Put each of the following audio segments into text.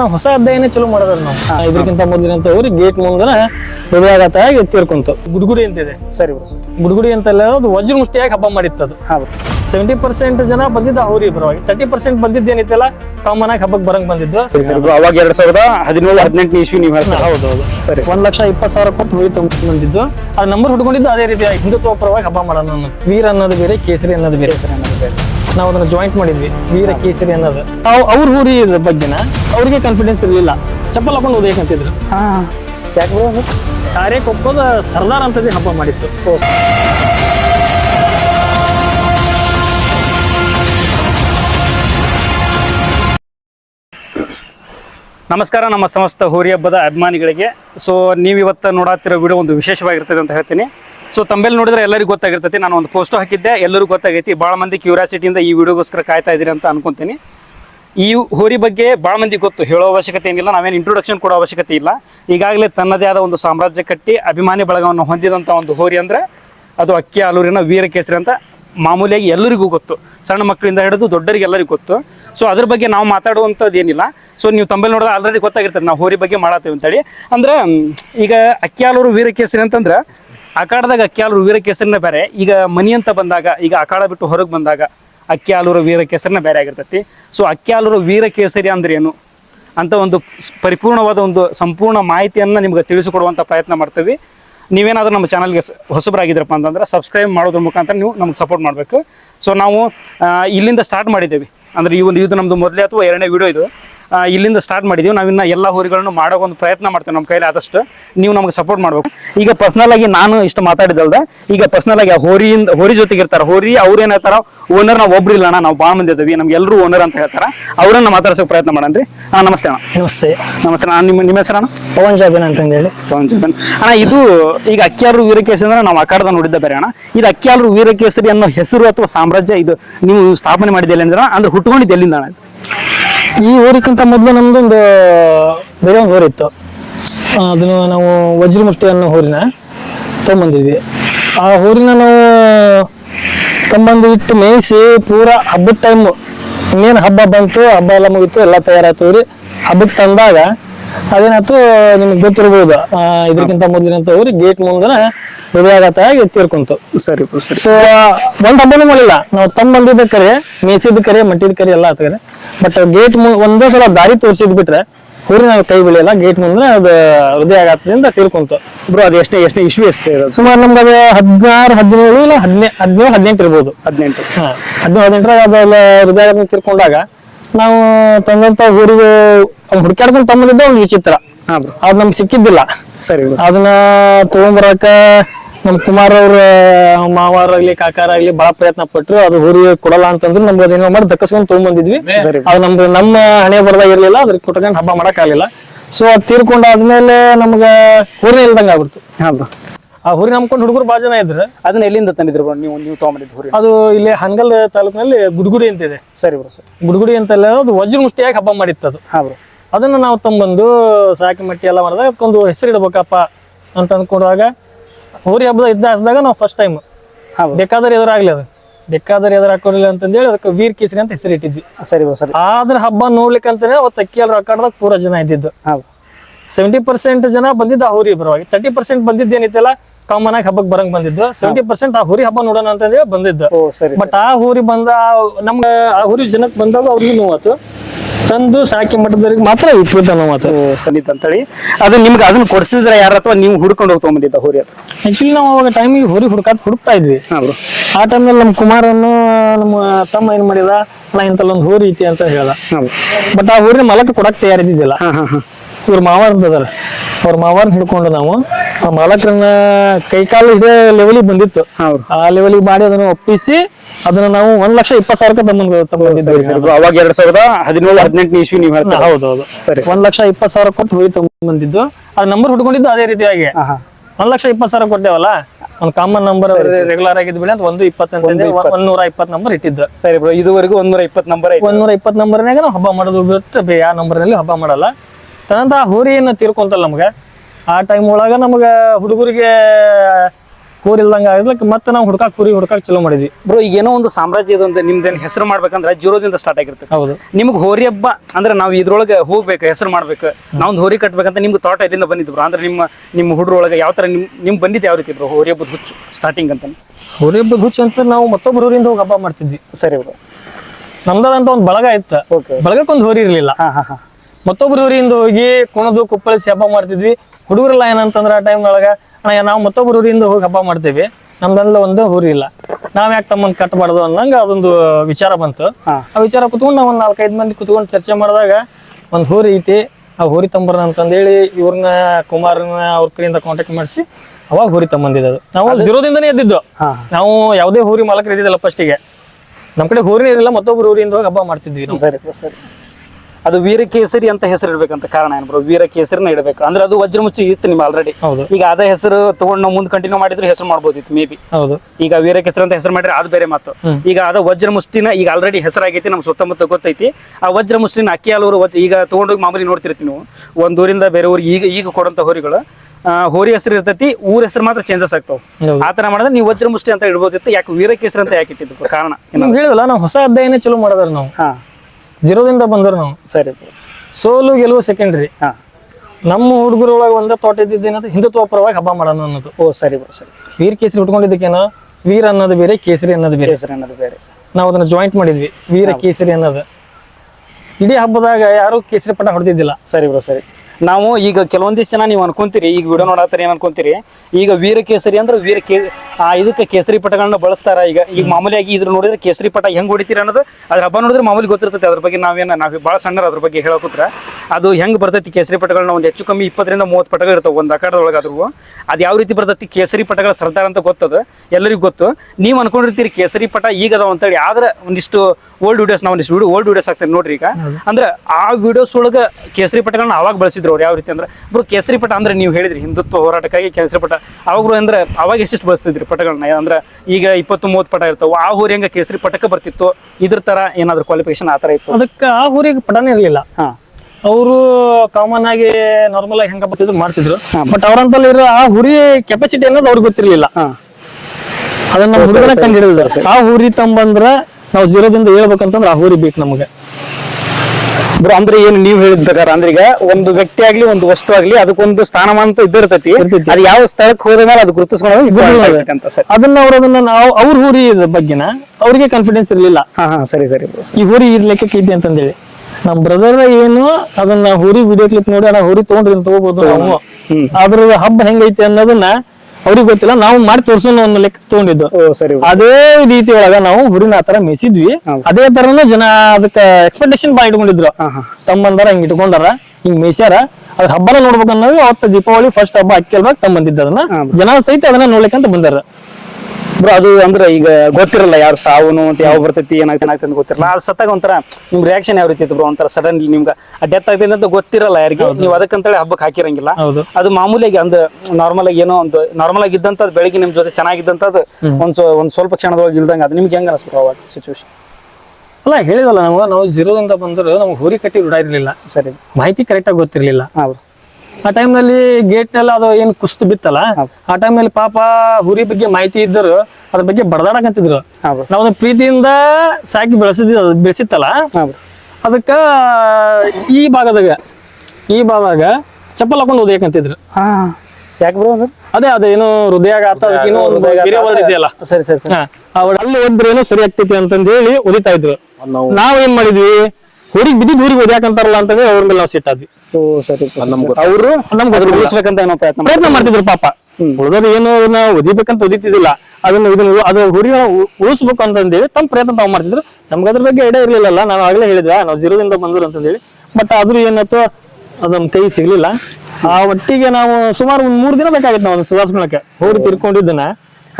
ನಾವು ಹೊಸ ಅಧ್ಯಾಯನೇ ಚಲೋ ಮಾಡೋದ್ರ ನಾವು. ಇದಕ್ಕಿಂತ ಮೊದಲಿನಂತ ಅವ್ರಿಗೆ ಗೇಟ್ ಮುಂದನ ಹೃದಯಾಘಾತ ಆಗಿ ತೀರ್ಕೊಂತು ಗುಡುಗುಡಿ ಅಂತಿದೆ ಸರಿ ಗುಡ್ಗುಡಿ ಸರ್. ಗುಡುಗುಡಿ ಅಂತಲ್ಲ ಅದು ವಜ್ರ ಮುಷ್ಟಿಯಾಗಿ ಹಬ್ಬ ಮಾಡಿತ್ತು ಅದು. ಬ್ರೋ ಸೆವೆಂಟಿ ಪರ್ಸೆಂಟ್ ಜನ ಬಂದಿದ್ದ ಅವ್ರಿ ಪರವಾಗಿ ತರ್ಟಿ ಪರ್ಸೆಂಟ್ ಬಂದಿದ್ದು ಏನಿತ್ತಲ್ಲ ಕಾಮನ್ ಆಗಿ ಹಬ್ಬಕ್ಕೆ ಬರಂಗ್ ಬಂದಿದ್ದು. ಸರಿ ಬ್ರೋ ಅವಾಗ ಎರಡ್ ಸಾವಿರದ ಹದಿನೇಳು ಹದಿನೆಂಟು ಇಸ್ವಿ ನೀವು ಹೌದು ಹೌದೌದು ಸರಿ ಒಂದ್ ಲಕ್ಷ ಇಪ್ಪತ್ತು ಸಾವಿರ ಕೊಟ್ಟು ಹೋಗಿ ತುಂಬ ಬಂದಿದ್ದು. ಆ ನಂಬರ್ ಹುಡ್ಕೊಂಡಿದ್ದು ಅದೇ ರೀತಿ ಹಿಂದುತ್ವ ಪರವಾಗಿ ಹಬ್ಬ ಮಾಡೋಣ ಅನ್ನೋದು. ವೀರ ಅನ್ನೋದು ಬೇರೆ. ಕೇಸರಿ ಅನ್ನೋದು ಬೇರೆ. ನಾವು ಅದನ್ನ ಜಾಯಿಂಟ್ ಮಾಡಿದ್ವಿ ವೀರ ಕೇಸರಿ ಅನ್ನೋದು. ನಾವು ಅವ್ರ ಊರಿ ಬಗ್ಗೆನ? ಅವ್ರಿಗೆ ಕಾನ್ಫಿಡೆನ್ಸ್ ಇರಲಿಲ್ಲ. ಚಪ್ಪಲ್ ಹಾಕೊಂಡು ಓದಬೇಕಂತಿದ್ರು ಹಾಂ. ಯಾಕೆ? ಸಾರೆ ಕೊಪ್ಪದ ಸರ್ದಾರ್ ಅಂತದೇ ಹಬ್ಬ ಮಾಡಿತ್ತು. ನಮಸ್ಕಾರ ನಮ್ಮ ಸಮಸ್ತ ಹೋರಿ ಹಬ್ಬದ ಅಭಿಮಾನಿಗಳಿಗೆ. ಸೊ ನೀವು ಇವತ್ತು ನೋಡಾತಿರೋ ವಿಡಿಯೋ ಒಂದು ವಿಶೇಷವಾಗಿರ್ತದೆ ಅಂತ ಹೇಳ್ತೀನಿ. ಸೊ ತಂಬೆಲ್ ನೋಡಿದ್ರೆ ಎಲ್ಲರಿಗೂ ಗೊತ್ತಾಗಿರ್ತೈತಿ. ನಾನು ಒಂದು ಪೋಸ್ಟ್ ಹಾಕಿದ್ದೆ. ಎಲ್ಲರಿಗೂ ಗೊತ್ತಾಗೈತಿ. ಭಾಳ ಮಂದಿ ಕ್ಯೂರಿಯಾಸಿಟಿಯಿಂದ ಈ ವಿಡಿಯೋಗೋಸ್ಕರ ಕಾಯ್ತಾ ಇದ್ದೀರಿ ಅಂತ ಅನ್ಕೊಂತೀನಿ. ಈ ಹೋರಿ ಬಗ್ಗೆ ಭಾಳ ಮಂದಿ ಗೊತ್ತು. ಹೇಳೋ ಅವಶ್ಯಕತೆ ಏನಿಲ್ಲ. ನಾವೇನು ಇಂಟ್ರೊಡಕ್ಷನ್ ಕೊಡೋ ಅವಶ್ಯಕತೆ ಇಲ್ಲ. ಈಗಾಗಲೇ ತನ್ನದೇ ಆದ ಒಂದು ಸಾಮ್ರಾಜ್ಯ ಕಟ್ಟಿ ಅಭಿಮಾನಿ ಬಳಗವನ್ನು ಹೊಂದಿದಂಥ ಒಂದು ಹೋರಿ ಅಂದರೆ ಅದು ಅಕ್ಕಿ, ಆಲೂರಿನ ವೀರಕೇಸರಿ ಅಂತ ಮಾಮೂಲಿಯಾಗಿ ಎಲ್ಲರಿಗೂ ಗೊತ್ತು. ಸಣ್ಣ ಮಕ್ಕಳಿಂದ ಹಿಡಿದು ದೊಡ್ಡರಿಗೆ ಎಲ್ಲರಿಗೂ ಗೊತ್ತು. ಸೊ ಅದ್ರ ಬಗ್ಗೆ ನಾವು ಮಾತಾಡುವಂಥದ್ದು ಏನಿಲ್ಲ. ಸೊ ನೀವು ತಂಬೆಲ್ ನೋಡಿದ್ರೆ ಆಲ್ರೆಡಿ ಗೊತ್ತಾಗಿರ್ತದೆ. ನಾವು ಹೋರಿ ಬಗ್ಗೆ ಮಾಡತ್ತೇವೆ ಅಂತೇಳಿ. ಅಂದ್ರೆ ಈಗ ಅಕ್ಕಿಯಾಲೂರು ವೀರಕೇಸರಿ ಅಂತಂದ್ರೆ ಅಖಾಡದಾಗ ಅಕ್ಕಿಯಾಲೂರು ವೀರಕೇಸರಿನ ಬೇರೆ ಈಗ ಮನಿ ಅಂತ ಬಂದಾಗ, ಈಗ ಅಖಾಡ ಬಿಟ್ಟು ಹೊರಗೆ ಬಂದಾಗ ಅಕ್ಕಿಯಾಲೂರು ವೀರಕೇಸರಿನ ಬೇರೆ ಆಗಿರ್ತೈತಿ. ಸೊ ಅಕ್ಕಿಯಾಲೂರು ವೀರಕೇಸರಿ ಅಂದ್ರೆ ಏನು? ಅಂತ ಒಂದು ಪರಿಪೂರ್ಣವಾದ ಒಂದು ಸಂಪೂರ್ಣ ಮಾಹಿತಿಯನ್ನು ನಿಮ್ಗೆ ತಿಳಿಸಿಕೊಡುವಂಥ ಪ್ರಯತ್ನ ಮಾಡ್ತೀವಿ. ನೀವೇನಾದ್ರೂ ನಮ್ಮ ಚಾನಲ್ಗೆ ಹೊಸಬರಾಗಿದ್ರಪ್ಪ ಅಂತಂದ್ರೆ ಸಬ್ಸ್ಕ್ರೈಬ್ ಮಾಡೋದ್ರ ಮುಖಾಂತರ ನೀವು ನಮ್ಗೆ ಸಪೋರ್ಟ್ ಮಾಡಬೇಕು. ಸೊ ನಾವು ಇಲ್ಲಿಂದ ಸ್ಟಾರ್ಟ್ ಮಾಡಿದ್ದೇವೆ. ಅಂದರೆ ಈ ಒಂದು ಇದು ನಮ್ಮದು ಮೊದಲೇ ಅಥವಾ ಎರಡನೇ ವಿಡಿಯೋ ಇದು. ಇಲ್ಲಿಂದ ಸ್ಟಾರ್ಟ್ ಮಾಡಿದ್ದೀವಿ. ನಾವಿನ್ನ ಎಲ್ಲ ಹೋರಿಗಳನ್ನು ಮಾಡೋಕೆ ಒಂದು ಪ್ರಯತ್ನ ಮಾಡ್ತೇವೆ ನಮ್ಮ ಕೈಲಿ ಆದಷ್ಟು. ನೀವು ನಮಗೆ ಸಪೋರ್ಟ್ ಮಾಡಬೇಕು. ಈಗ ಪರ್ಸ್ನಲ್ ಆಗಿ ನಾನು ಇಷ್ಟು ಮಾತಾಡಿದಲ್ದ ಈಗ ಪರ್ಸ್ನಲ್ ಆಗಿ ಆ ಹೋರಿಯಿಂದ ಹೋರಿ ಜೊತೆಗೆ ಇರ್ತಾರೆ. ಹೋರಿ ಅವ್ರು ಏನು ಹೇಳ್ತಾರ ಓನರ್ ನಾವು ಒಬ್ರು ಇಲ್ಲ ಅಣ್ಣ ನಾವು ಭಾಳ ಮಂದಿ ಇದ್ದೀವಿ ನಮ್ಗೆ ಎಲ್ಲರೂ ಓನರ್ ಅಂತ ಹೇಳ್ತಾರೆ. ಅವರನ್ನ ಮಾತಾಡ್ಸೋಕೆ ಪ್ರಯತ್ನ ಮಾಡನ್ರಿ ಹಾಂ ನಮಸ್ತೆ ಅಣ್ಣ. ನಮಸ್ತೆ. ನಮಸ್ತೆ ನಾನು ನಿಮ್ಮ ನಿಮ್ಮ ಹೆಸರು ಅಣ್ಣ ಪವನ್ ಜಾಬಿನ್ ಹೇಳಿ. ಪವನ್ ಜಾಬಿನ್ ಅಣ್ಣ ಇದು ಈಗ ಅಕ್ಕಿಯಾರು ವೀರಕೇಸರಿ ಅಂದ್ರೆ ನಾವು ಅಕಾಡದ ನೋಡಿದ್ದ ಬೇರೆ ಅಣ್ಣ. ಇದು ಅಕ್ಕಿಯಾರು ವೀರಕೇಸರಿ ಅನ್ನೋ ಹೆಸರು ಅಥವಾ ಸಾಮ್ರಾಜ್ಯ ಇದು ನೀವು ಸ್ಥಾಪನೆ ಮಾಡಿದ್ದೆ ಅಂದ್ರೆ? ಅಂದ್ರೆ ಹುಟ್ಕೊಂಡಿದ್ದು ಎಲ್ಲಿಂದ ಈ ಊರಿಗಿಂತ ಮೊದಲು ನಮ್ದೊಂದು, ಬೇರೆ ಒಂದು ಊರಿತ್ತು ಅದನ್ನು ನಾವು ವಜ್ರಮುಷ್ಟಿ ಅನ್ನೋ ಊರಿನ ತೊಗೊಂಬಂದಿದ್ವಿ. ಆ ಊರಿನ ನಾವು ತೊಂಬಂದು ಇಟ್ಟು ಮೇಯಿಸಿ ಪೂರ ಹಬ್ಬದ ಟೈಮು ಇನ್ನೇನು ಹಬ್ಬ ಬಂತು, ಹಬ್ಬ ಎಲ್ಲ ಮುಗೀತು, ಎಲ್ಲ ತಯಾರಾಯ್ತು ಊರಿ. ಹಬ್ಬಕ್ಕೆ ತಂದಾಗ ಅದೇನಾಯ್ತು ನಿಮ್ಗೆ ಗೊತ್ತಿರ್ಬೋದು. ಇದಕ್ಕಿಂತ ಮೊದಲಿನಂತ ಊರಿ ಗೇಟ್ ಮುಂದನ ಹೃದಯಾಘಾತ ಆಗಿ ತೀರ್ಕೊಂತು ಸರಿ ಸರಿ. ಸೊ ಒಂದ್ ಹಬ್ಬನೂ ಮಾಡಿಲ್ಲ. ನಾವು ತಮ್ಮ ಬಂದಿದ್ದ ಕರೆ ಮೇಸಿದ ಕರೆ ಮಟ್ಟಿದ ಕರೆ ಎಲ್ಲ ಆತ ಬಟ್ ಗೇಟ್ ಒಂದೇ ಸಲ ದಾರಿ ತೋರಿಸಿದ್ ಬಿಟ್ರೆ ಊರಿ ನಾವು ಕೈ ಬೆಳೆಯಲ್ಲ ಗೇಟ್ ಮುಂದೆ ಅದು ಹೃದಯಾಘಾತದಿಂದ ತೀರ್ಕೊಂತು. ಬ್ರೋ ಅದು ಎಷ್ಟೇ ಎಷ್ಟೇ ಇಶ್ಯೂ ಎಷ್ಟೇ ಇರೋದು. ಸುಮಾರು ನಮ್ಗೆ ಅದು ಹದಿನಾರು ಹದಿನೇಳು ಇಲ್ಲ ಹದಿನೇ ಹದಿನೇಳು ಹದಿನೆಂಟು ಇರ್ಬೋದು. ಹದಿನೆಂಟು. ಹಾ ಹದಿನೇಳು ಹದಿನೆಂಟರಾಗ ಅದೆಲ್ಲ ಹೃದಯಾಘಾತ ತೀರ್ಕೊಂಡಾಗ ನಾವು ತಂದಂತ ಊರಿಗೆ ಅವ್ನು ಹುಡ್ಕಾಡ್ಕೊಂಡು ತಮ್ಮದಿದ್ದ ಒಂದು ವಿಚಿತ್ರ ಹಾ ಬ್ರೋ. ಅದು ನಮ್ಗೆ ಸಿಕ್ಕಿದ್ದಿಲ್ಲ. ಸರಿ ಬ್ರೋ. ಅದನ್ನ ತಗೊಂಬರಕ ನಮ್ ಕುಮಾರ್ ಅವ್ರ ಮಾವಾರಾಗ್ಲಿ ಕಾಕಾರಾಗ್ಲಿ ಬಹಳ ಪ್ರಯತ್ನ ಪಟ್ರು ಅದು ಊರಿಗೆ ಕೊಡಲ್ಲ ಅಂತಂದ್ರೆ ನಮ್ಗೆ ಅದೇನೋ ಮಾಡಿ ದಕ್ಕಸ್ಕೊಂಡು ತಗೊಂಬಂದಿದ್ವಿ. ಸರಿ. ಅದು ನಮ್ದು ನಮ್ಮ ಹಣೆ ಬರದಾಗ ಇರ್ಲಿಲ್ಲ ಅದ್ರ ಕೊಟ್ಕೊಂಡು ಹಬ್ಬ ಮಾಡಕ್ ಆಗ್ಲಿಲ್ಲ. ಸೊ ಅದ್ ತೀರ್ಕೊಂಡಾದ್ಮೇಲೆ ನಮ್ಗ ಹುರಿ ಇಲ್ದಂಗ ಆಗ್ಬಿಡ್ತು. ಹಾ ಬ್ರೋ. ಆ ಹುರಿ ನಂಬ್ಕೊಂಡು ಹುಡುಗರು ಬಾ ಜನ ಇದ್ರು. ಅದನ್ನ ಎಲ್ಲಿಂದ ತಂದಿದ್ರು ನೀವು ನೀವು ತಗೊಂಡಿದ್ದು ಹುರಿ ಅದು ಇಲ್ಲಿ ಹಂಗಲ್ ತಾಲೂಕಿನಲ್ಲಿ ಗುಡುಗುಡಿ ಅಂತಿದೆ ಸರಿ ಬ್ರೋ ಸರಿ. ಗುಡುಗುಡಿ ಅಂತಲ್ಲ ಅದು ವಜ್ರ ಮುಷ್ಟಿಯಾಗಿ ಹಬ್ಬ ಮಾಡಿತ್ತು ಅದು ಹಾ ಬ್ರೋ ಅದನ್ನ ನಾವು ತಂಬಂದು ಸಾಕಿ ಮಟ್ಟಿ ಎಲ್ಲ ಮಾಡಿದಾಗ ಅದಕ್ಕೊಂದು ಹೆಸರು ಇಡ್ಬೇಕಪ್ಪ ಅಂತ ಅಂದ್ಕೊಂಡಾಗ ಹುರಿ ಹಬ್ಬದ ಇದ್ದ ಹಸ್ದಾಗ ನಾವು ಫಸ್ಟ್ ಟೈಮ್ ಹಾಂ ಬ್ರೋ ಬೇಕಾದ್ರೆ ಎದುರಾಗ್ಲಿ ಅದು. ಬೇಕಾದ್ರೆ ಎದುರು ಹಾಕೋಲಿಲ್ಲ ಅಂತಂದೇಳಿ ಅದಕ್ಕೆ ವೀರ್ ಕೇಸರಿ ಅಂತ ಹೆಸರು ಇಟ್ಟಿದ್ವಿ. ಸರಿ ಬ್ರೋ ಸರಿ. ಆದ್ರ ಹಬ್ಬ ನೋಡ್ಲಿಕ್ಕೆ ಅಂತಾನೆ ಅವತ್ತು ಅಕ್ಕಿಯಲ್ಲಿ ರೊಕ್ಕಾಡ್ದಾಗ ಪೂರ ಜನ ಇದ್ದಿದ್ದು. ಹಾಂ ಸೆವೆಂಟಿ ಪರ್ಸೆಂಟ್ ಜನ ಬಂದಿದ್ದ ಆ ಹುರಿ ಬರುವಾಗ ತರ್ಟಿ ಪರ್ಸೆಂಟ್ ಬಂದಿದ್ದು ಏನಿತ್ತಲ್ಲ ಕಾಮನ್ ಆಗಿ ಹಬ್ಬಕ್ಕೆ ಬರಂಗ್ ಬಂದಿದ್ದು. ಸೆವೆಂಟಿ ಪರ್ಸೆಂಟ್ ಆ ಹುರಿ ಹಬ್ಬ ನೋಡೋಣ ಅಂತಂದ್ರೆ ಬಂದಿದ್ದು. ಬಟ್ ಆ ಹುರಿ ಬಂದ ನಮ್ಗೆ ಆ ಹುರಿ ಜನಕ್ಕೆ ಬಂದಾಗ ಅವ್ರಿಗೆ ನೋವಾತು. ತಂದು ಸಾಕಿ ಮಟ್ಟದವ್ರಿಗೆ ಮಾತ್ರ ವಿಪರೀತ ನೋವಾತು. ಸನಿತ್ ಅಂತೇಳಿ. ಅದು ನಿಮ್ಗೆ ಅದನ್ನ ಕೊಡಿಸಿದ್ರೆ ಯಾರ ಅಥವಾ ನೀವು ಹುಡ್ಕೊಂಡು ಹೋಗ್ತಾ ಬಂದಿದ್ದ ಹುರಿ ಅದು? ಆಕ್ಚುಲಿ ನಾವು ಅವಾಗ ಟೈಮಿಗೆ ಹುರಿ ಹುಡ್ಕಾತ್ ಹುಡುಕ್ತಾ ಇದ್ವಿ. ಆ ಟೈಮಲ್ಲಿ ನಮ್ಮ ಕುಮಾರನ್ನು ನಮ್ಮ ತಮ್ಮ ಏನ್ ಮಾಡಿದ? ನಾ ಇಂತಲ್ಲ ಒಂದು ಊರಿ ಐತಿ ಅಂತ ಹೇಳ್ದ ಬಟ್ ಆ ಊರಿನ ಮಲಕ್ಕೆ ಕೊಡಕ್ ತಯಾರಿದ್ದಿಲ್ಲ ಇವ್ರ ಮಾವ ಅಂತದಾರ ಅವ್ರ ಮಾವನ್ ಹಿಡ್ಕೊಂಡು ನಾವು ಆ ಮಾಲಕರನ್ನ ಕೈಕಾಲು ಇದೇ ಲೆವೆಲಿಗೆ ಬಂದಿತ್ತು. ಆ ಲೆವೆಲಿಗೆ ಮಾಡಿ ಅದನ್ನ ಒಪ್ಪಿಸಿ ಅದನ್ನ ನಾವು ಒಂದ್ ಲಕ್ಷ ಇಪ್ಪತ್ ಸಾವಿರಕ್ಕೆ ತಮ್ಮಂದ್ ತಗೊಂಡಿದ್ದೀವಿ ಅವಾಗ ಎರಡ್ ಸಾವಿರದ ಹದಿನೇಳು ಹದಿನೆಂಟನೇ ಇಸ್ವಿ ನೀವು ಹೌದೌದು ಸರಿ ಒಂದ್ ಲಕ್ಷ ಇಪ್ಪತ್ ಸಾವಿರ ಕೊಟ್ಟು ಹೋಗಿ ತಗೊಂಡ್ಬಂದಿದ್ದು ಅದ್ ನಂಬರ್ ಹುಡ್ಕೊಂಡಿದ್ದು ಅದೇ ರೀತಿಯಾಗಿ. ಒಂದ್ ಲಕ್ಷ ಇಪ್ಪತ್ ಸಾವಿರ ಕೊಟ್ಟೇವಲ್ಲ? ಒಂದ್ ಕಾಮನ್ ನಂಬರ್ ರೆಗ್ಯುಲರ್ ಆಗಿದ್ ಬಿಡಿ ಅಂತ ಒಂದು ಇಪ್ಪತ್ತ ಒಂದೂರ ಇಪ್ಪತ್ ನೂರ ನಂಬರ್ ಇಟ್ಟಿದ್ದು. ಸರಿ ಬ್ರೋ. ಇದುವರೆಗೂ ಒಂದೂರ ಇಪ್ಪತ್ ನಂಬರ್ ಒಂದ್ ಒಂದೂರ ಇಪ್ಪತ್ ನಂಬರ್ನಾಗ ನಾವು ಹಬ್ಬ ಮಾಡೋದು ಬಿಟ್ಟು ಯಾವ ನಂಬರ್ನಲ್ಲಿ ಹಬ್ಬ ಮಾಡಲ್ಲ. ತದನಂತರ ಆ ಹೋರಿ ಏನು ತೀರ್ಕೊಂತಲ್ಲ ನಮ್ಗೆ. ಆ ಟೈಮ್ ಒಳಗೆ ನಮ್ಗೆ ಹುಡುಗರಿಗೆ ಕೂರಿ ಇಲ್ದಂಗ ಆಗಿದ್ಲಕ್ಕೆ ಮತ್ತೆ ನಾವು ಹುಡ್ಕಾಕ್ ಕುರಿ ಹುಡ್ಕಾಕ್ ಚಲೋ ಮಾಡಿದ್ವಿ. ಬ್ರೋ ಈಗ ಏನೋ ಒಂದು ಸಾಮ್ರಾಜ್ಯದೊಂದು ನಿಮ್ದೇನು ಹೆಸರು ಮಾಡ್ಬೇಕಂದ್ರೆ ಜೀರೋದಿಂದ ಸ್ಟಾರ್ಟ್ ಆಗಿರ್ತದೆ ಹೌದು. ನಿಮ್ಗೆ ಹೋರಿ ಹಬ್ಬ ಅಂದ್ರೆ ನಾವು ಇದ್ರೊಳಗೆ ಹೋಗ್ಬೇಕು ಹೆಸರು ಮಾಡ್ಬೇಕು. ನಾವೊಂದು ಹೋರಿ ಕಟ್ಬೇಕಂತ ನಿಮ್ಗೆ ತೋಟ ಎಲ್ಲಿಂದ ಬಂದಿದ್ದು ಬ್ರೋ. ಅಂದ್ರೆ ನಿಮ್ಮ ನಿಮ್ಮ ಹುಡ್ರೊಳಗೆ ಯಾವ ಥರ ನಿಮ್ ನಿಮ್ ಬಂದಿದ್ದು ಯಾವ ರೀತಿ ಬ್ರೋ ಹೋರಿ ಹಬ್ಬದ ಹುಚ್ಚು ಸ್ಟಾರ್ಟಿಂಗ್ ಅಂತ? ಹೋರಿ ಹಬ್ಬದ ಹುಚ್ಚು ಅಂತ ನಾವು ಮತ್ತೊಬ್ಬರ ಊರಿಂದ ಹೋಗಿ ಹಬ್ಬ ಮಾಡ್ತಿದ್ವಿ. ಸರಿ ಬ್ರೋ. ನಮ್ದಂತ ಒಂದು ಬಳಗ ಇತ್ತು. ಓಕೆ ಬಳಗಕ್ಕೊಂದು ಹೋರಿ ಇರಲಿಲ್ಲ. ಹಾ ಹಾ ಹಾ. ಮತ್ತೊಬ್ಬರ ಊರಿಂದ ಹೋಗಿ ಕುಣದು ಕುಪ್ಪಳಿಸಿ ಹಬ್ಬ ಮಾಡ್ತಿದ್ವಿ. ಹುಡುಗರೆಲ್ಲ ಏನಂತಂದ್ರೆ ಆ ಟೈಮ್ ಒಳಗ ಅಣ್ಣ ನಾವು ಮತ್ತೊಬ್ರು ಊರಿಂದ ಹೋಗಿ ಹಬ್ಬ ಮಾಡ್ತೀವಿ. ನಮ್ದೆಲ್ಲ ಒಂದು ಊರಿಲ್ಲ. ನಾವ್ ಯಾಕೆ ತಮ್ಮನ್ ಕಟ್ಟಬಾರ್ದು ಅನ್ನಂಗ ಅದೊಂದು ವಿಚಾರ ಬಂತು. ಆ ವಿಚಾರ ಕುತ್ಕೊಂಡು ನಾವ್ ಒಂದ್ ನಾಲ್ಕೈದು ಮಂದಿ ಕುತ್ಕೊಂಡು ಚರ್ಚೆ ಮಾಡಿದಾಗ ಒಂದ್ ಹುರಿ ಐತಿ. ಆ ಹೋರಿ ತಂಬರ್ನ ಅಂತಂದೇಳಿ ಇವ್ರನ್ನ ಕುಮಾರನ ಅವ್ರ ಕಡೆಯಿಂದ ಕಾಂಟ್ಯಾಕ್ಟ್ ಮಾಡಿಸಿ ಅವಾಗ ಹೋರಿ ತಮ್ಮಂದಿದ್ದು ನಾವು ಜೀರೋದಿಂದನೇ ಎದ್ದಿದ್ದು. ನಾವು ಯಾವುದೇ ಹೋರಿ ಮಾಲಕರು ಇದ್ದಿದ್ದಲ್ಲ ಫಸ್ಟಿಗೆ ನಮ್ಮ ಕಡೆ ಹೋರಿನೇ ಇರಲಿಲ್ಲ ಮತ್ತೊಬ್ಬರು ಊರಿಂದ ಹೋಗಿ ಹಬ್ಬ ಮಾಡ್ತಿದ್ವಿ ನಾವು. ಸರಿ ಸರಿ. ಅದು ವೀರಕೇಸರಿ ಅಂತ ಹೆಸರು ಇಡಬೇಕಂತ ಕಾರಣ ಏನು ಬ್ರೋ ವೀರ ಕೇಸರಿನ ಇಡಬೇಕು. ಅಂದ್ರೆ ಅದು ವಜ್ರಮುಚ್ಚಿ ಇತ್ತು ನಿಮ್ಗೆ ಆಲ್ರೆಡಿ ಹೌದು. ಈಗ ಅದೇ ಹೆಸರು ತಗೊಂಡು ನಾವು ಮುಂದೆ ಕಂಟಿನ್ಯೂ ಮಾಡಿದ್ರೆ ಹೆಸರು ಮಾಡ್ಬೋದಿತ್ತು ಮೇ ಬಿ ಹೌದು. ಈಗ ವೀರ ಕೇಸರಿ ಅಂತ ಹೆಸರು ಮಾಡಿದ್ರೆ ಅದು ಬೇರೆ ಮಾತು. ಈಗ ಅದ ವಜ್ರ ಮುಷ್ಟಿನ ಈಗ ಆಲ್ರೆಡಿ ಹೆಸರಾಗೈತಿ ನಮ್ಮ ಸುತ್ತಮುತ್ತ ಗೊತ್ತೈತಿ. ಆ ವಜ್ರ ಮುಷ್ಟಿನ ಅಕ್ಕಿ ಹಾಲೂರು ವಜ್ರ ಈಗ ತಗೊಂಡೋಗಿ ಮಾಮೂಲಿ ನೋಡ್ತಿರ್ತೀವಿ ನೀವು. ಒಂದೂರಿಂದ ಊರಿಂದ ಬೇರೆ ಊರಿಗೆ ಈಗ ಈಗ ಕೊಡಂತ ಹೋರಿಗಳು. ಹೋರಿ ಹೆಸರು ಇರ್ತೈತಿ ಊರ ಹೆಸರು ಮಾತ್ರ ಚೇಂಜಸ್ ಆಗ್ತಾವ. ಆತರ ಮಾಡಿದ್ರೆ ನೀವು ವಜ್ರ ಮುಷ್ಟಿ ಅಂತ ಇಡ್ಬೋದಿತ್ತು ಯಾಕೆ ವೀರ ಕೇಸರಿ ಅಂತ ಯಾಕೆ ಇಟ್ಟಿದ್ದು ಕಾರಣ? ಹೇಳಿದಲ್ಲ ನಾವು ಹೊಸ ಅಧ್ಯಾಯನೇ ಚಲೋ ಮಾಡೋದ್ರ ನಾವು. ಹಾ. ಜೀರೋದಿಂದ ಬಂದ್ರೆ ನಾವು. ಸರಿ. ಸೋಲು ಗೆಲುವು ಸೆಕೆಂಡ್ರಿ ಹಾ. ನಮ್ಮ ಹುಡುಗರೊಳಗೆ ಒಳಗೆ ಒಂದೇ ತೋಟ ಇದ್ದಿದ್ದೇನಂತ ಹಿಂದುತ್ವ ಪರವಾಗಿ ಹಬ್ಬ ಮಾಡೋಣ ಅನ್ನೋದು. ಓ ಸರಿ ಬ್ರೋ ಸರಿ. ವೀರ್ ಕೇಸರಿ ಉಟ್ಕೊಂಡಿದ್ದಕ್ಕೇನೋ ವೀರ ಅನ್ನೋದು ಬೇರೆ ಕೇಸರಿ ಅನ್ನೋದು ಬೇರೆ. ಕೇಸರಿ ಅನ್ನೋದು ಬೇರೆ. ನಾವು ಅದನ್ನ ಜಾಯಿಂಟ್ ಮಾಡಿದ್ವಿ. ವೀರ ಕೇಸರಿ ಅನ್ನೋದು. ಇಡೀ ಹಬ್ಬದಾಗ ಯಾರು ಕೇಸರಿ ಪಟ ಹೊಡೆದಿದ್ದಿಲ್ಲ. ಸರಿ ಬ್ರೋ ಸರಿ. ನಾವು ಈಗ ಕೆಲವೊಂದಿಷ್ಟು ಜನ ನೀವು ಅನ್ಕೊಂತೀರಿ, ಈಗ ವಿಡಿಯೋ ನೋಡತ್ತಾರೆ ಏನು ಅನ್ಕೊಂತೀರಿ? ಈಗ ವೀರ ಕೇಸರಿ ಅಂದ್ರೆ ವೀರ ಕೇ ಆ, ಇದಕ್ಕೆ ಕೇಸರಿ ಪಟಗಳನ್ನ ಬಳಸ್ತಾರ. ಈಗ ಈಗ ಮಾಮೂಲಿಯಾಗಿ ಇದ್ರ ನೋಡಿದ್ರೆ ಕೇಸರಿ ಪಟ ಹೆಂಗ್ ಹೊಡಿತೀರಿ ಅನ್ನೋದು ಅದ್ರ ಹಬ್ಬ ನೋಡಿದ್ರೆ ಮಾಮೂಲಿ ಗೊತ್ತಿರ್ತೈತೆ. ಅದ್ರ ಬಗ್ಗೆ ನಾವೇನ, ನಾವು ಭಾಳ ಸಣ್ಣ ಅದ್ರ ಬಗ್ಗೆ ಹೇಳೋಕುತ್ರ ಅದು ಹೆಂಗ್ ಬರ್ತೈತಿ ಕೇಸರಿ ಪಟಗಳನ್ನ ಒಂದು ಹೆಚ್ಚು ಕಮ್ಮಿ ಇಪ್ಪತ್ತರಿಂದ ಮೂವತ್ತು ಪಟಗಳು ಇರ್ತಾವೆ, ಒಂದು ಅಖಾಡದೊಳಗೆ ಆದ್ರೂ. ಅದು ಯಾವ ರೀತಿ ಬರ್ತೈತಿ? ಕೇಸರಿ ಪಟಗಳ ಸರ್ದಾರ ಅಂತ ಗೊತ್ತದ, ಎಲ್ಲರಿಗೂ ಗೊತ್ತು. ನೀವು ಅನ್ಕೊಂಡಿರ್ತೀರಿ ಕೇಸರಿ ಪಟ ಈಗ ಅದಾವ ಅಂತೇಳಿ, ಆದ್ರೆ ಒಂದಿಷ್ಟು ಓಲ್ಡ್ ವಿಡಿಯೋಸ್ ನಾವು ಒಂದಿಷ್ಟು ಓಲ್ಡ್ ವಿಡಿಯೋಸ್ ಆಗ್ತದೆ ನೋಡ್ರಿ ಈಗ. ಅಂದ್ರೆ ಆ ವಿಡಿಯೋಸ್ ಒಳಗೆ ಕೇಸರಿ ಪಟಗಳನ್ನ ಅವಾಗ ಬಳಸಿದ್ರು ಅವ್ರು ಯಾವ ರೀತಿ ಅಂದ್ರೆ ಬ್ರೋ ಕೇಸರಿ ಪಟ ಅಂದ್ರೆ ನೀವು ಹೇಳಿದ್ರಿ ಹಿಂದುತ್ವ ಹೋರಾಟಕ್ಕಾಗಿ ಕೇಸರಿ ಪಟ. ಅವಾಗ ಅಂದ್ರೆ ಅವಾಗ ಎಷ್ಟೆಷ್ಟು ಬಳಸ್ತಿದ್ರಿ ಪಟಗಳನ್ನ ಅಂದ್ರೆ ಈಗ ಇಪ್ಪತ್ತು ಮೂವತ್ತು ಪಟ ಇರ್ತಾವೆ ಆ ಊರಿ ಹೆಂಗ ಕೇಸರಿ ಪಟಕ್ಕೆ ಬರ್ತಿತ್ತು. ಇದ್ರ ತರ ಏನಾದ್ರು ಕ್ವಾಲಿಫಿಕೇಶನ್ ಆ ಥರ ಇತ್ತು? ಅದಕ್ಕೆ ಆ ಊರಿಗೆ ಪಟನೇ ಇರಲಿಲ್ಲ. ಅವರು ಕಾಮನ್ ಆಗಿ ನಾರ್ಮಲ್ ಆಗಿ ಹೆಂಗ ಬರ್ತಿದ್ರು ಮಾಡ್ತಿದ್ರು. ಬಟ್ ಅವ್ರಂತಲ್ಲಿ ಇರೋ ಆ ಹುರಿ ಕೆಪಾಸಿಟಿ ಅನ್ನೋದು ಅವ್ರಿಗೆ ಗೊತ್ತಿರ್ಲಿಲ್ಲ. ಅದನ್ನ ನಮ್ಮ ಹುಡುಗನ ಕಂಡು ಆ ಹುರಿ ತಂಬಂದ್ರ ನಾವು ಜೀರೋದಿಂದ ಹೇಳ್ಬೇಕಂತಂದ್ರೆ ಆ ಹುರಿ ಬೇಕು ನಮಗೆ. ಬ್ರೋ ಅಂದ್ರೆ ಏನು ನೀವು ಹೇಳಿದ ಪ್ರಕಾರ ಅಂದ್ರೆ ಈಗ ಒಂದು ವ್ಯಕ್ತಿ ಆಗ್ಲಿ ಒಂದು ವಸ್ತು ಆಗ್ಲಿ ಅದಕ್ಕೊಂದು ಸ್ಥಾನಮಾನ ಅಂತ ಇದ್ದಿರ್ತೈತಿ. ಇರ್ತೈತಿ. ಅದು ಯಾವ ಸ್ಥಳಕ್ಕೆ ಹೋದ ಮೇಲೆ ಅದು ಗುರುತಿಸ್ಕೊಳ್ಳೋದು ಅಂತ ಸರಿ. ಅದನ್ನ ಅವ್ರ ಅದನ್ನ ನಾವು ಅವ್ರ ಊರಿ ಬಗ್ಗೆನ ಅವ್ರಿಗೆ ಕಾನ್ಫಿಡೆನ್ಸ್ ಇರಲಿಲ್ಲ. ಹಾ ಹಾ ಸರಿ ಸರಿ ಬ್ರೋ ಈ ಹುರಿ ಇರ್ಲಿಕ್ಕೆ ಲೆಕ್ಕಕ್ಕೆ ಅಂತ ಅಂತಂದೇಳಿ. ನಮ್ ಬ್ರದರ್ ಏನು ಅದನ್ನ ಹುರಿ ವಿಡಿಯೋ ಕ್ಲಿಪ್ ನೋಡಿ ನಾ ಹುರಿ ತಗೊಂಡ್ರಿ ತಗೋಬಹುದು ನಾವು. ಅದ್ರ ಹಬ್ಬ ಹೆಂಗೈತಿ ಅನ್ನೋದನ್ನ ಅವ್ರಿಗೆ ಗೊತ್ತಿಲ್ಲ ನಾವು ಮಾಡಿ ತೋರ್ಸೋಣ ಒಂದು ಲೆಕ್ಕ ತಗೊಂಡಿದ್ದು. ಓ ಸರಿ ಅದೇ ರೀತಿ ಒಳಗ ನಾವು ಹುರಿನ ಆತರ ಮೇಯಿಸಿದ್ವಿ ಅದೇ ತರನು ಜನ ಅದಕ್ಕ ಎಕ್ಸ್ಪೆಕ್ಟೇಷನ್ ಬಾ ಇಟ್ಕೊಂಡಿದ್ರು. ತಮ್ಮಂದಾರ ಹಿಂಗ್ ಇಟ್ಕೊಂಡಾರ ಹಿಂಗ್ ಮೇಯ್ಸ್ಯಾರ ಅದ್ರ ಹಬ್ಬನ ನೋಡ್ಬೇಕನ್ನೋ ಅವತ್ತ ದೀಪಾವಳಿ ಫಸ್ಟ್ ಹಬ್ಬ ಅಕ್ಕಿ ಅಲ್ವಾಗ ತಮ್ಮ ಬಂದಿದ್ದ ಅದನ್ನ ಜನ ಸಹಿತ ಅದನ್ನ ನೋಡ್ಲಿಕ್ಕಂತ ಬಂದಾರ. ಬ್ರೋ ಅದು ಅಂದ್ರೆ ಈಗ ಗೊತ್ತಿರಲ್ಲ ಯಾರು ಸಾವುನು ಅಂತ ಯಾವ ಬರ್ತೈತಿ ಏನಾಗ್ತದೆ ಏನಾಗ್ತದೆ ಅಂತ ಗೊತ್ತಿರಲ್ಲ. ಅದು ಸತ್ತಾಗ ಒಂಥರ ನಿಮ್ ರಿಯಾಕ್ಷನ್ ಯಾವ ರೀತಿ ಇತ್ತು ಬ್ರೋ? ಒಂಥರ ಸಡನ್ಲಿ ನಿಮ್ಗೆ ಡೆತ್ ಆಗ್ತದೆ ಅಂತ ಗೊತ್ತಿರಲ್ಲ ಯಾರಿಗೆ? ನೀವು ಅದಕ್ಕಂತೇಳಿ ಹಬ್ಬಕ್ಕೆ ಹಾಕಿರಂಗಿಲ್ಲ. ಹೌದು. ಅದು ಮಾಮೂಲಿಯಾಗಿ ಅಂದ ನಾರ್ಮಲ್ ಆಗಿ ಏನೋ ಒಂದು ನಾರ್ಮಲ್ ಆಗಿ ಇದ್ದಂತ ಬೆಳಿಗ್ಗೆ ನಿಮ್ ಜೊತೆ ಚೆನ್ನಾಗಿದ್ದಂತದ್ದು ಒಂದ್ ಒಂದ್ ಸ್ವಲ್ಪ ಕ್ಷಣದೊಳಗೆ ಇಲ್ದಂಗ ಅದು ನಿಮ್ಗೆ ಹೆಂಗ ಅನಿಸ್ಬೇಕು ಅವಾಗ ಸಿಚುವೇಶನ್ ಅಲ್ಲ ಹೇಳಿದಲ್ಲ ನಾವು ನಾವು ಜೀರೋದಿಂದ ಬಂದ್ರೆ ನಮ್ಗೆ ಹುರಿ ಕಟ್ಟಿ ರೂಢ ಇರಲಿಲ್ಲ. ಸರಿ. ಮಾಹಿತಿ ಕರೆಕ್ಟಾಗಿ ಗೊತ್ತಿರ್ಲಿಲ್ಲ. ಬ್ರೋ. ಆ ಟೈಮ್ನಲ್ಲಿ ಗೇಟ್ ನೆಲ್ಲ ಅದು ಏನ್ ಕುಸ್ತು ಬಿತ್ತಲ್ಲ ಆ ಟೈಮ್ನಲ್ಲಿ ಪಾಪ ಹುರಿ ಬಗ್ಗೆ ಮಾಹಿತಿ ಇದ್ದರು ಅದ್ರ ಬಗ್ಗೆ ಬಡದಾಡಕಂತಿದ್ರು ನಾವು ಪ್ರೀತಿಯಿಂದ ಸಾಕಿ ಬೆಳೆಸಿದ್ ಬೆಳೆಸಿತ್ತಲ್ಲ? ಅದಕ್ಕ ಈ ಭಾಗದಾಗ ಈ ಭಾಗದಾಗ ಚಪ್ಪಲ್ ಹಾಕೊಂಡು ಓದಿಯಕಂತಿದ್ರು ಹಾ. ಯಾಕೆ ಬ್ರೋ ಅದು? ಅದೇ ಅದೇನು ಹೃದಯಾಘಾತ ಅಲ್ಲಿ ಒಬ್ರು ಏನೋ ಇದೆಯಲ್ಲ ಸರಿ ಸರಿ ಸರಿ. ಅಲ್ಲಿ ಸರಿ ಆಗ್ತೈತಿ ಅಂತಂದೇಳಿ ಓದಿತಾ ಇದ್ರು. ನಾವ್ ಏನ್ ಮಾಡಿದ್ವಿ? ಹುಡುಗಿ ಬಿದ್ದಿದ್ದು ಊರಿಗೆ ಅಂತ ಹೇಳಿ ಅವ್ರ ಮೇಲೆ ನಾವು ಸಿಟ್ಟಾದ್ವಿ. ಓ ಸರಿ ಅವರು ನಮ್ಗೆ ಅದ್ರ ಉಳಿಸ್ಬೇಕಂತ ಏನೋ ಪ್ರಯತ್ನ ಪ್ರಯತ್ನ ಮಾಡ್ತಿದ್ರು. ಪಾಪ. ಉಳಿದವ್ರು ಏನು ಅದನ್ನ ಒದಿಬೇಕಂತ ಒದಿತಿದ್ದಿಲ್ಲ. ಅದನ್ನ ಇದನ್ನ ಅದು ಹುಡುಗಿ ಉಳಿಸ್ಬೇಕು ಅಂತಂದೇಳಿ ತಮ್ಮ ಪ್ರಯತ್ನ ತಾವು ಮಾಡ್ತಿದ್ರು. ನಮ್ಗೆ ಅದ್ರ ಬಗ್ಗೆ ಎಡೆ ಇರ್ಲಿಲ್ಲಲ್ಲ. ನಾನು ಆಗ್ಲೇ ಹೇಳಿದ್ವಿ ನಾವು ಜೀರೋದಿಂದ ಬಂದ್ರು ಅಂತಂದೇಳಿ. ಬಟ್ ಆದ್ರೂ ಏನಾಯ್ತು ಅದನ್ನ ಕೈ ಸಿಗ್ಲಿಲ್ಲ. ಆ ಒಟ್ಟಿಗೆ ನಾವು ಸುಮಾರು ಒಂದ್ ಮೂರ್ ದಿನ ಬೇಕಾಗಿತ್ತು ನಾವು ಸುಧಾರಿಸ್ಕೊಳಕ್ಕೆ. ಹೋಗಿ ತಿರ್ಕೊಂಡಿದ್ದನ್ನ.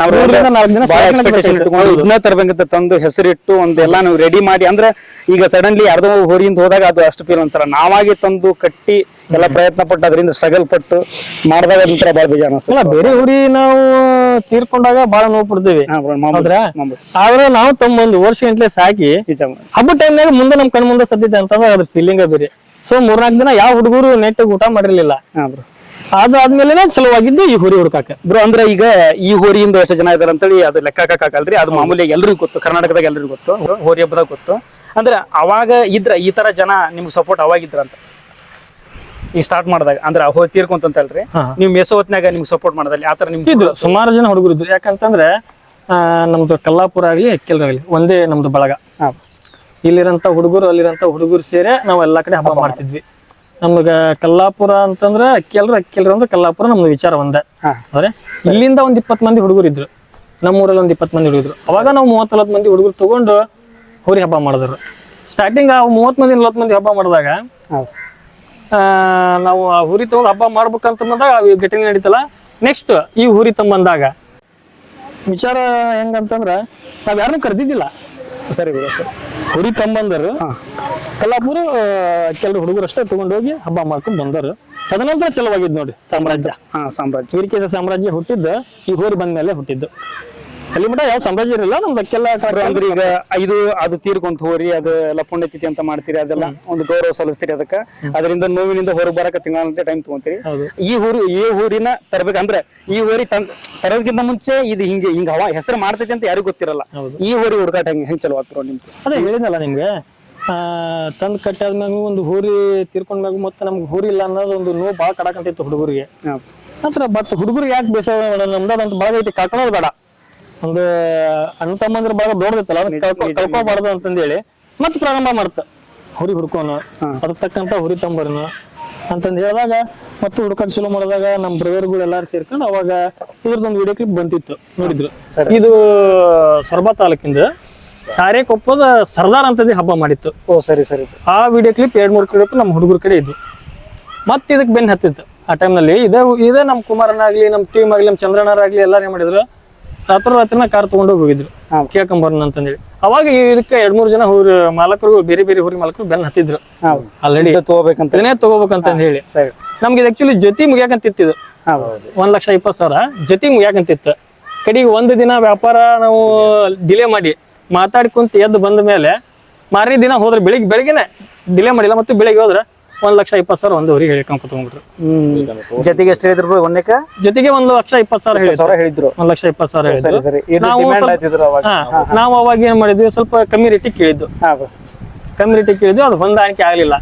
ಮೂರರಿಂದ ನಾಲ್ಕು ದಿನ ಬಹಳ ಎಕ್ಸ್ಪೆಕ್ಟೇಷನ್ ಇಟ್ಕೊಂಡು ಇದನ್ನ ತರಬೇಕಂತ ತಂದು ಹೆಸರಿಟ್ಟು ಒಂದೆಲ್ಲ ನಾವು ರೆಡಿ ಮಾಡಿ ಅಂದ್ರೆ ಈಗ ಸಡನ್ಲಿ ಅರ್ಧ ಹೋರಿಯಿಂದ ಹೋದಾಗ ಅದು ಅಷ್ಟು ಫೀಲ್ ಒಂದ್ಸಲ. ನಾವಾಗಿ ತಂದು ಕಟ್ಟಿ ಎಲ್ಲ ಪ್ರಯತ್ನ ಪಟ್ಟು ಅದರಿಂದ ಸ್ಟ್ರಗಲ್ ಪಟ್ಟು ಮಾಡಿದಾಗ ಅದೊಂಥರ ಬಾಳ ಬೇಜಾರು ಅನಿಸ್ತದೆ ಅಲ್ಲ ಬೇರೆ ಊರಿ ನಾವು ತೀರ್ಕೊಂಡಾಗ ಬಹಳ ನೋವು ಪಡ್ತೀವಿ. ಆದ್ರೆ ನಾವು ತಮ್ಮ ಒಂದು ವರ್ಷ ಗಂಟ್ಲೆ ಸಾಕಿ ಹಬ್ಬ ಟೈಮ್ನಾಗ ಮುಂದೆ ನಮ್ ಕಣ್ ಮುಂದೆ ಸದ್ದಿದೆ ಅಂತಂದ್ರೆ ಅದ್ರ ಫೀಲಿಂಗ್ ಬೇರೆ. ಸೊ ಮೂರ್ನಾಲ್ಕು ದಿನ ಯಾವ ಹುಡುಗರು ನೆಟ್ಟಿಗೆ ಊಟ ಮಾಡಿರ್ಲಿಲ್ಲ. ಹಾ ಬ್ರೋ. ಅದಾದ್ಮೇಲೆ ಚಲುವಾಗಿದ್ದು ಈ ಹೋರಿ ಹುಡುಕಾಕ. ಬ್ರೋ ಅಂದ್ರೆ ಈಗ ಈ ಹೋರಿಯಿಂದ ಎಷ್ಟು ಜನ ಇದಾರೆ ಅಂತೇಳಿ ಅದು ಲೆಕ್ಕ ಹಾಕಲ್ರಿ ಅದು ಮಾಮೂಲಿ ಎಲ್ರಿಗೂ ಗೊತ್ತು ಕರ್ನಾಟಕದಾಗ ಎಲ್ರಿಗೂ ಗೊತ್ತು. ಹೋರಿ ಹಬ್ಬದಾಗ ಗೊತ್ತು. ಅಂದ್ರೆ ಅವಾಗ ಇದ್ರ ಈ ತರ ಜನ ನಿಮ್ಗೆ ಸಪೋರ್ಟ್ ಅವಾಗ ಇದ್ರ ಅಂತ. ಈಗ ಸ್ಟಾರ್ಟ್ ಮಾಡಿದಾಗ ಅಂದ್ರೆ ಹೋಗಿ ತೀರ್ಕೊಂತಂತಲ್ರಿ ಹೇಳ್ರಿ. ನೀವು ಮೆಸೋ ಹೊತ್ನಾಗ ನಿಮ್ಗೆ ಸಪೋರ್ಟ್ ಮಾಡೋದಲ್ಲಿ ಆತರ ತರ ನಿಮ್ಗೆ ಇದ್ರು ಸುಮಾರು ಜನ ಹುಡುಗರು ಇದ್ರು. ಯಾಕಂತಂದ್ರೆ ಆ, ನಮ್ದು ಕಲ್ಲಾಪುರ ಆಗ್ಲಿ ಎಕ್ಕೆಲ್ರಾಗ್ಲಿ ಒಂದೇ ನಮ್ದು ಬಳಗ. ಇಲ್ಲಿರಂತ ಹುಡುಗರು ಅಲ್ಲಿರಂತ ಹುಡುಗರು ಸೇರಿ ನಾವು ಎಲ್ಲಾ ಕಡೆ ಹಬ್ಬ ಮಾಡ್ತಿದ್ವಿ. ನಮ್ಗ ಕಲ್ಲಾಪುರ ಅಂತಂದ್ರೆ ಅಕ್ಕಿಯಲ್ರ ಅಕ್ಕಿಯಲ್ರ ಅಂದ್ರೆ ಕಲ್ಲಾಪುರ ನಮ್ದು ವಿಚಾರ ಒಂದೇ. ಅಂದ್ರೆ ಇಲ್ಲಿಂದ ಒಂದ್ ಇಪ್ಪತ್ ಮಂದಿ ಹುಡುಗರು ಇದ್ರು. ನಮ್ಮೂರಲ್ಲಿ ಒಂದ್ ಇಪ್ಪತ್ ಮಂದಿ ಹುಡುಗರು ಅವಾಗ ನಾವು ಮೂವತ್ ನಲ್ವತ್ತು ಮಂದಿ ಹುಡುಗರು ತಗೊಂಡು ಹೋರಿ ಹಬ್ಬ ಮಾಡಿದ್ರು. ಸ್ಟಾರ್ಟಿಂಗ್ ಆ ಮೂವತ್ ಮಂದಿ ನಲವತ್ ಮಂದಿ ಹಬ್ಬ ಮಾಡಿದಾಗ ಆ, ನಾವು ಆ ಹುರಿ ತಗೊಂಡು ಹಬ್ಬ ಮಾಡ್ಬೇಕಂತ ಬಂದಾಗ ಘಟನೆ ನಡೀತಲ್ಲ. ನೆಕ್ಸ್ಟ್ ಈ ಹುರಿ ತಂಬಂದಾಗ ವಿಚಾರ ಹೆಂಗಂತಂದ್ರ ನಾವ್ ಯಾರನ್ನೂ ಕರೆದಿದ್ದಿಲ್ಲ. ಸರಿ ಬಿಡು ಸರ್. ಹುರಿ ತಂಬಂದರು. ಕಲ್ಲಾಪುರ ಕೆಲವು ಹುಡುಗರು ಅಷ್ಟೇ ತಗೊಂಡೋಗಿ ಹಬ್ಬ ಮಾಡ್ಕೊಂಡು ಬಂದರು. ತದನಂತರ ಚಲವಾಗಿದ್ ನೋಡಿ ಸಾಮ್ರಾಜ್ಯ. ಹಾ ಸಾಮ್ರಾಜ್ಯ. ವೀರಕೇಶ ಸಾಮ್ರಾಜ್ಯ ಹುಟ್ಟಿದ್ದ ಈ ಹೋರಿ ಬಂದ ಮೇಲೆ ಹುಟ್ಟಿದ್ದು. ಅಲ್ಲಿ ಮಟ ಯಾವ ಸಾಮ್ರಾಜ್ಯ ಇರಲಿಲ್ಲ ನಮ್ದಕ್ಕೆಲ್ಲ ಅಂದ್ರೆ ಈಗ ಐದು ಅದು ತೀರ್ಕೊಂತ ಹೋರಿ ಅದು ಎಲ್ಲ ಪುಣ್ಯತಿಥಿ ಅಂತ ಮಾಡ್ತೀರಿ ಅದೆಲ್ಲ ಒಂದು ಗೌರವ ಸಲ್ಲಿಸ್ತೀರಿ ಅದಕ್ಕ. ಅದರಿಂದ ನೋವಿನಿಂದ ಹೊರಗೆ ಬರಕ ತಿಂಗಳ ಟೈಮ್ ತಗೊಂತೀರಿ. ಈ ಊರು ಈ ಊರಿನ ತರಬೇಕು ಅಂದ್ರೆ ಈ ಊರಿ ತಂದ್ ತರೋದಕ್ಕಿಂತ ಮುಂಚೆ ಇದು ಹಿಂಗೆ ಹಿಂಗ ಹವಾ ಹೆಸರು ಮಾಡ್ತೈತಿ ಅಂತ ಯಾರಿಗೂ ಗೊತ್ತಿರಲ್ಲ. ಈ ಊರಿ ಹುಡುಕಾಟ ಹೆಂಗ್ ಹೆಂಗ್ ಚಲೋ ಆಗ್ತಿರೋ ನಿಮ್ದು? ಅದೇ ಹೇಳಿದಲ್ಲ ನಿಮ್ಗೆ ಆ ತಂದ್ ಕಟ್ಟಾದ್ಮ್ಯಾಗ ಒಂದು ಹೂರಿ ತೀರ್ಕೊಂಡ್ಮ್ಯಾಗ ಮತ್ತೆ ನಮ್ಗೆ ಹೂರಿ ಇಲ್ಲ ಅನ್ನೋದು ಒಂದು ನೋವು ಭಾಳ ಕಡಕಂತಿತ್ತು ಹುಡುಗರಿಗೆ. ನಂತರ ಬಟ್ ಹುಡುಗರಿಗೆ ಯಾಕೆ ಬೇಸರ ನಮ್ದು ಅದಂತ ಭಾಳ ಐತಿ ಕಳ್ಕೊಳೋದು ಬೇಡ. ಒಂದು ಅಣ್ಣ ತಮ್ಮಂದ್ರ ಬಳಗ ದೊಡ್ಡದಿತ್ತಲ್ಲ ಅದನ್ನ ಕಳ್ಕೊ ಹೇಳಿ ಅಂತಂದೇಳಿ ಮತ್ತೆ ಪ್ರಾರಂಭ ಮಾಡ್ತ. ಹುರಿ ಹುಡ್ಕೋನ ಅದ್ರ ತಕ್ಕಂತ ಹುರಿ ತಂಬರ್ನ ಅಂತಂದ್ ಹೇಳಿದಾಗ ಮತ್ತೆ ಹುಡ್ಕಕ್ ಶುರು ಮಾಡಿದಾಗ ನಮ್ಮ ಬ್ರದರ್ಗಳು ಎಲ್ಲಾರು ಸೇರ್ಕೊಂಡು ಅವಾಗ ಇದ್ರದೊಂದು ವಿಡಿಯೋ ಕ್ಲಿಪ್ ಬಂದಿತ್ತು ನೋಡಿದ್ರು. ಇದು ಸೊರಬ ತಾಲೂಕಿಂದ ಸಾರೇಕೊಪ್ಪದ ಸರ್ದಾರ್ ಅಂತದೇ ಹಬ್ಬ ಮಾಡಿತ್ತು. ಓ ಸರಿ ಸರಿ. ಆ ವಿಡಿಯೋ ಕ್ಲಿಪ್ ಎರಡ್ ಮೂರು ಕ್ಲಿಪ್ ನಮ್ಮ ಹುಡುಗರ ಕಡೆ ಇದ್ವು. ಮತ್ತೆ ಇದಕ್ಕೆ ಬೆನ್ ಹತ್ತಿತ್ತು. ಆ ಟೈಮ್ನಲ್ಲಿ ಇದೇ ಇದೇ ನಮ್ಮ ಕುಮಾರನಾಗ್ಲಿ ನಮ್ಮ ಟೀಮ್ ಆಗ್ಲಿ ನಮ್ಮ ಚಂದ್ರಣ್ಣರಾಗ್ಲಿ ಎಲ್ಲಾರು ಏನ್ ಮಾಡಿದ್ರು ರಾತ್ರಿ ರಾತ್ರಿನ ಕಾರ್ ತಗೊಂಡು ಹೋಗಿದ್ರು. ಕೇಳ್ಕೊಂಬರ್ನ ಅಂತಂದೇಳಿ. ಅವಾಗ ಇದಕ್ಕೆ ಎರಡ್ ಮೂರು ಜನ ಊರ್ ಮಾಲಕರು ಬೇರೆ ಬೇರೆ ಹುರಿ ಮಾಲಕರು ಬೆನ್ ಹತ್ತಿದ್ರು. ಆಲ್ರೆಡಿ ತಗೋಬೇಕಂತ? ಇದನ್ನೇ ತಗೋಬೇಕಂತ ಹೇಳಿ. ನಮ್ಗೆ ನಮ್ಗೆ ಆಕ್ಚುಲಿ ಜೊತೆ ಮುಗಿಯಾಕಂತಿತ್ತು ಒಂದ್ ಲಕ್ಷ ಇಪ್ಪತ್ತು ಸಾವಿರ ಜೊತೆ ಮುಗಿಯಾಕಂತಿತ್ತು ಕಡೆಗೆ ಒಂದು ದಿನ ವ್ಯಾಪಾರ ನಾವು ಡಿಲೇ ಮಾಡಿ ಮಾತಾಡ್ಕೊಂತ ಎದ್ದು ಬಂದ ಮೇಲೆ ಮಾರನೇ ದಿನ ಹೋದ್ರೆ ಬೆಳಿಗ್ಗೆ ಬೆಳಿಗ್ಗೆನೆ ಡಿಲೇ ಮಾಡಿಲ್ಲ ಮತ್ತು ಬೆಳಿಗ್ಗೆ ಹೋದ್ರೆ ಒಂದ್ ಲಕ್ಷ ಇಪ್ಪತ್ತು ಸಾವಿರ ಒಂದು ಊರಿಗೆ ಹೇಳ್ಕೊಂಡ್ ಕುತ್ಕೊಂಡ್ಬಿಟ್ರು ಹ್ಮ್. ಜೊತೆಗೆ ಎಷ್ಟು ಹೇಳಿದ್ರು ಒಂದಕ್ಕ? ಜೊತೆಗೆ ಒಂದ್ ಲಕ್ಷ ಇಪ್ಪತ್ತು ಸಾವಿರ ಹೇಳಿದ್ರು ಸಾವಿರ ಹೇಳಿದ್ರು. ಒಂದ್ ಲಕ್ಷ ಇಪ್ಪತ್ತು ಸಾವಿರ ಸರಿ ಹೇಳಿದ್ರು. ಸರಿ ಏನು ನಾವು ಡಿಮ್ಯಾಂಡ್ ಸ್ವಲ್ಪ- ಆಯ್ತಿದ್ರು ಅವಾಗ. ಹಾ ನಾವು ಅವಾಗ ಏನ್ ಮಾಡಿದ್ವಿ ಸ್ವಲ್ಪ ಕಮ್ಮಿ ರೇಟಿಗೆ ಕೇಳಿದ್ದು. ಹೌದು ಕಮ್ಮಿ ರೇಟಿಗೆ ಕೇಳಿದ್ವಿ ಅದು ಹೊಂದಾಣಿಕೆ ಆಗ್ಲಿಲ್ಲ.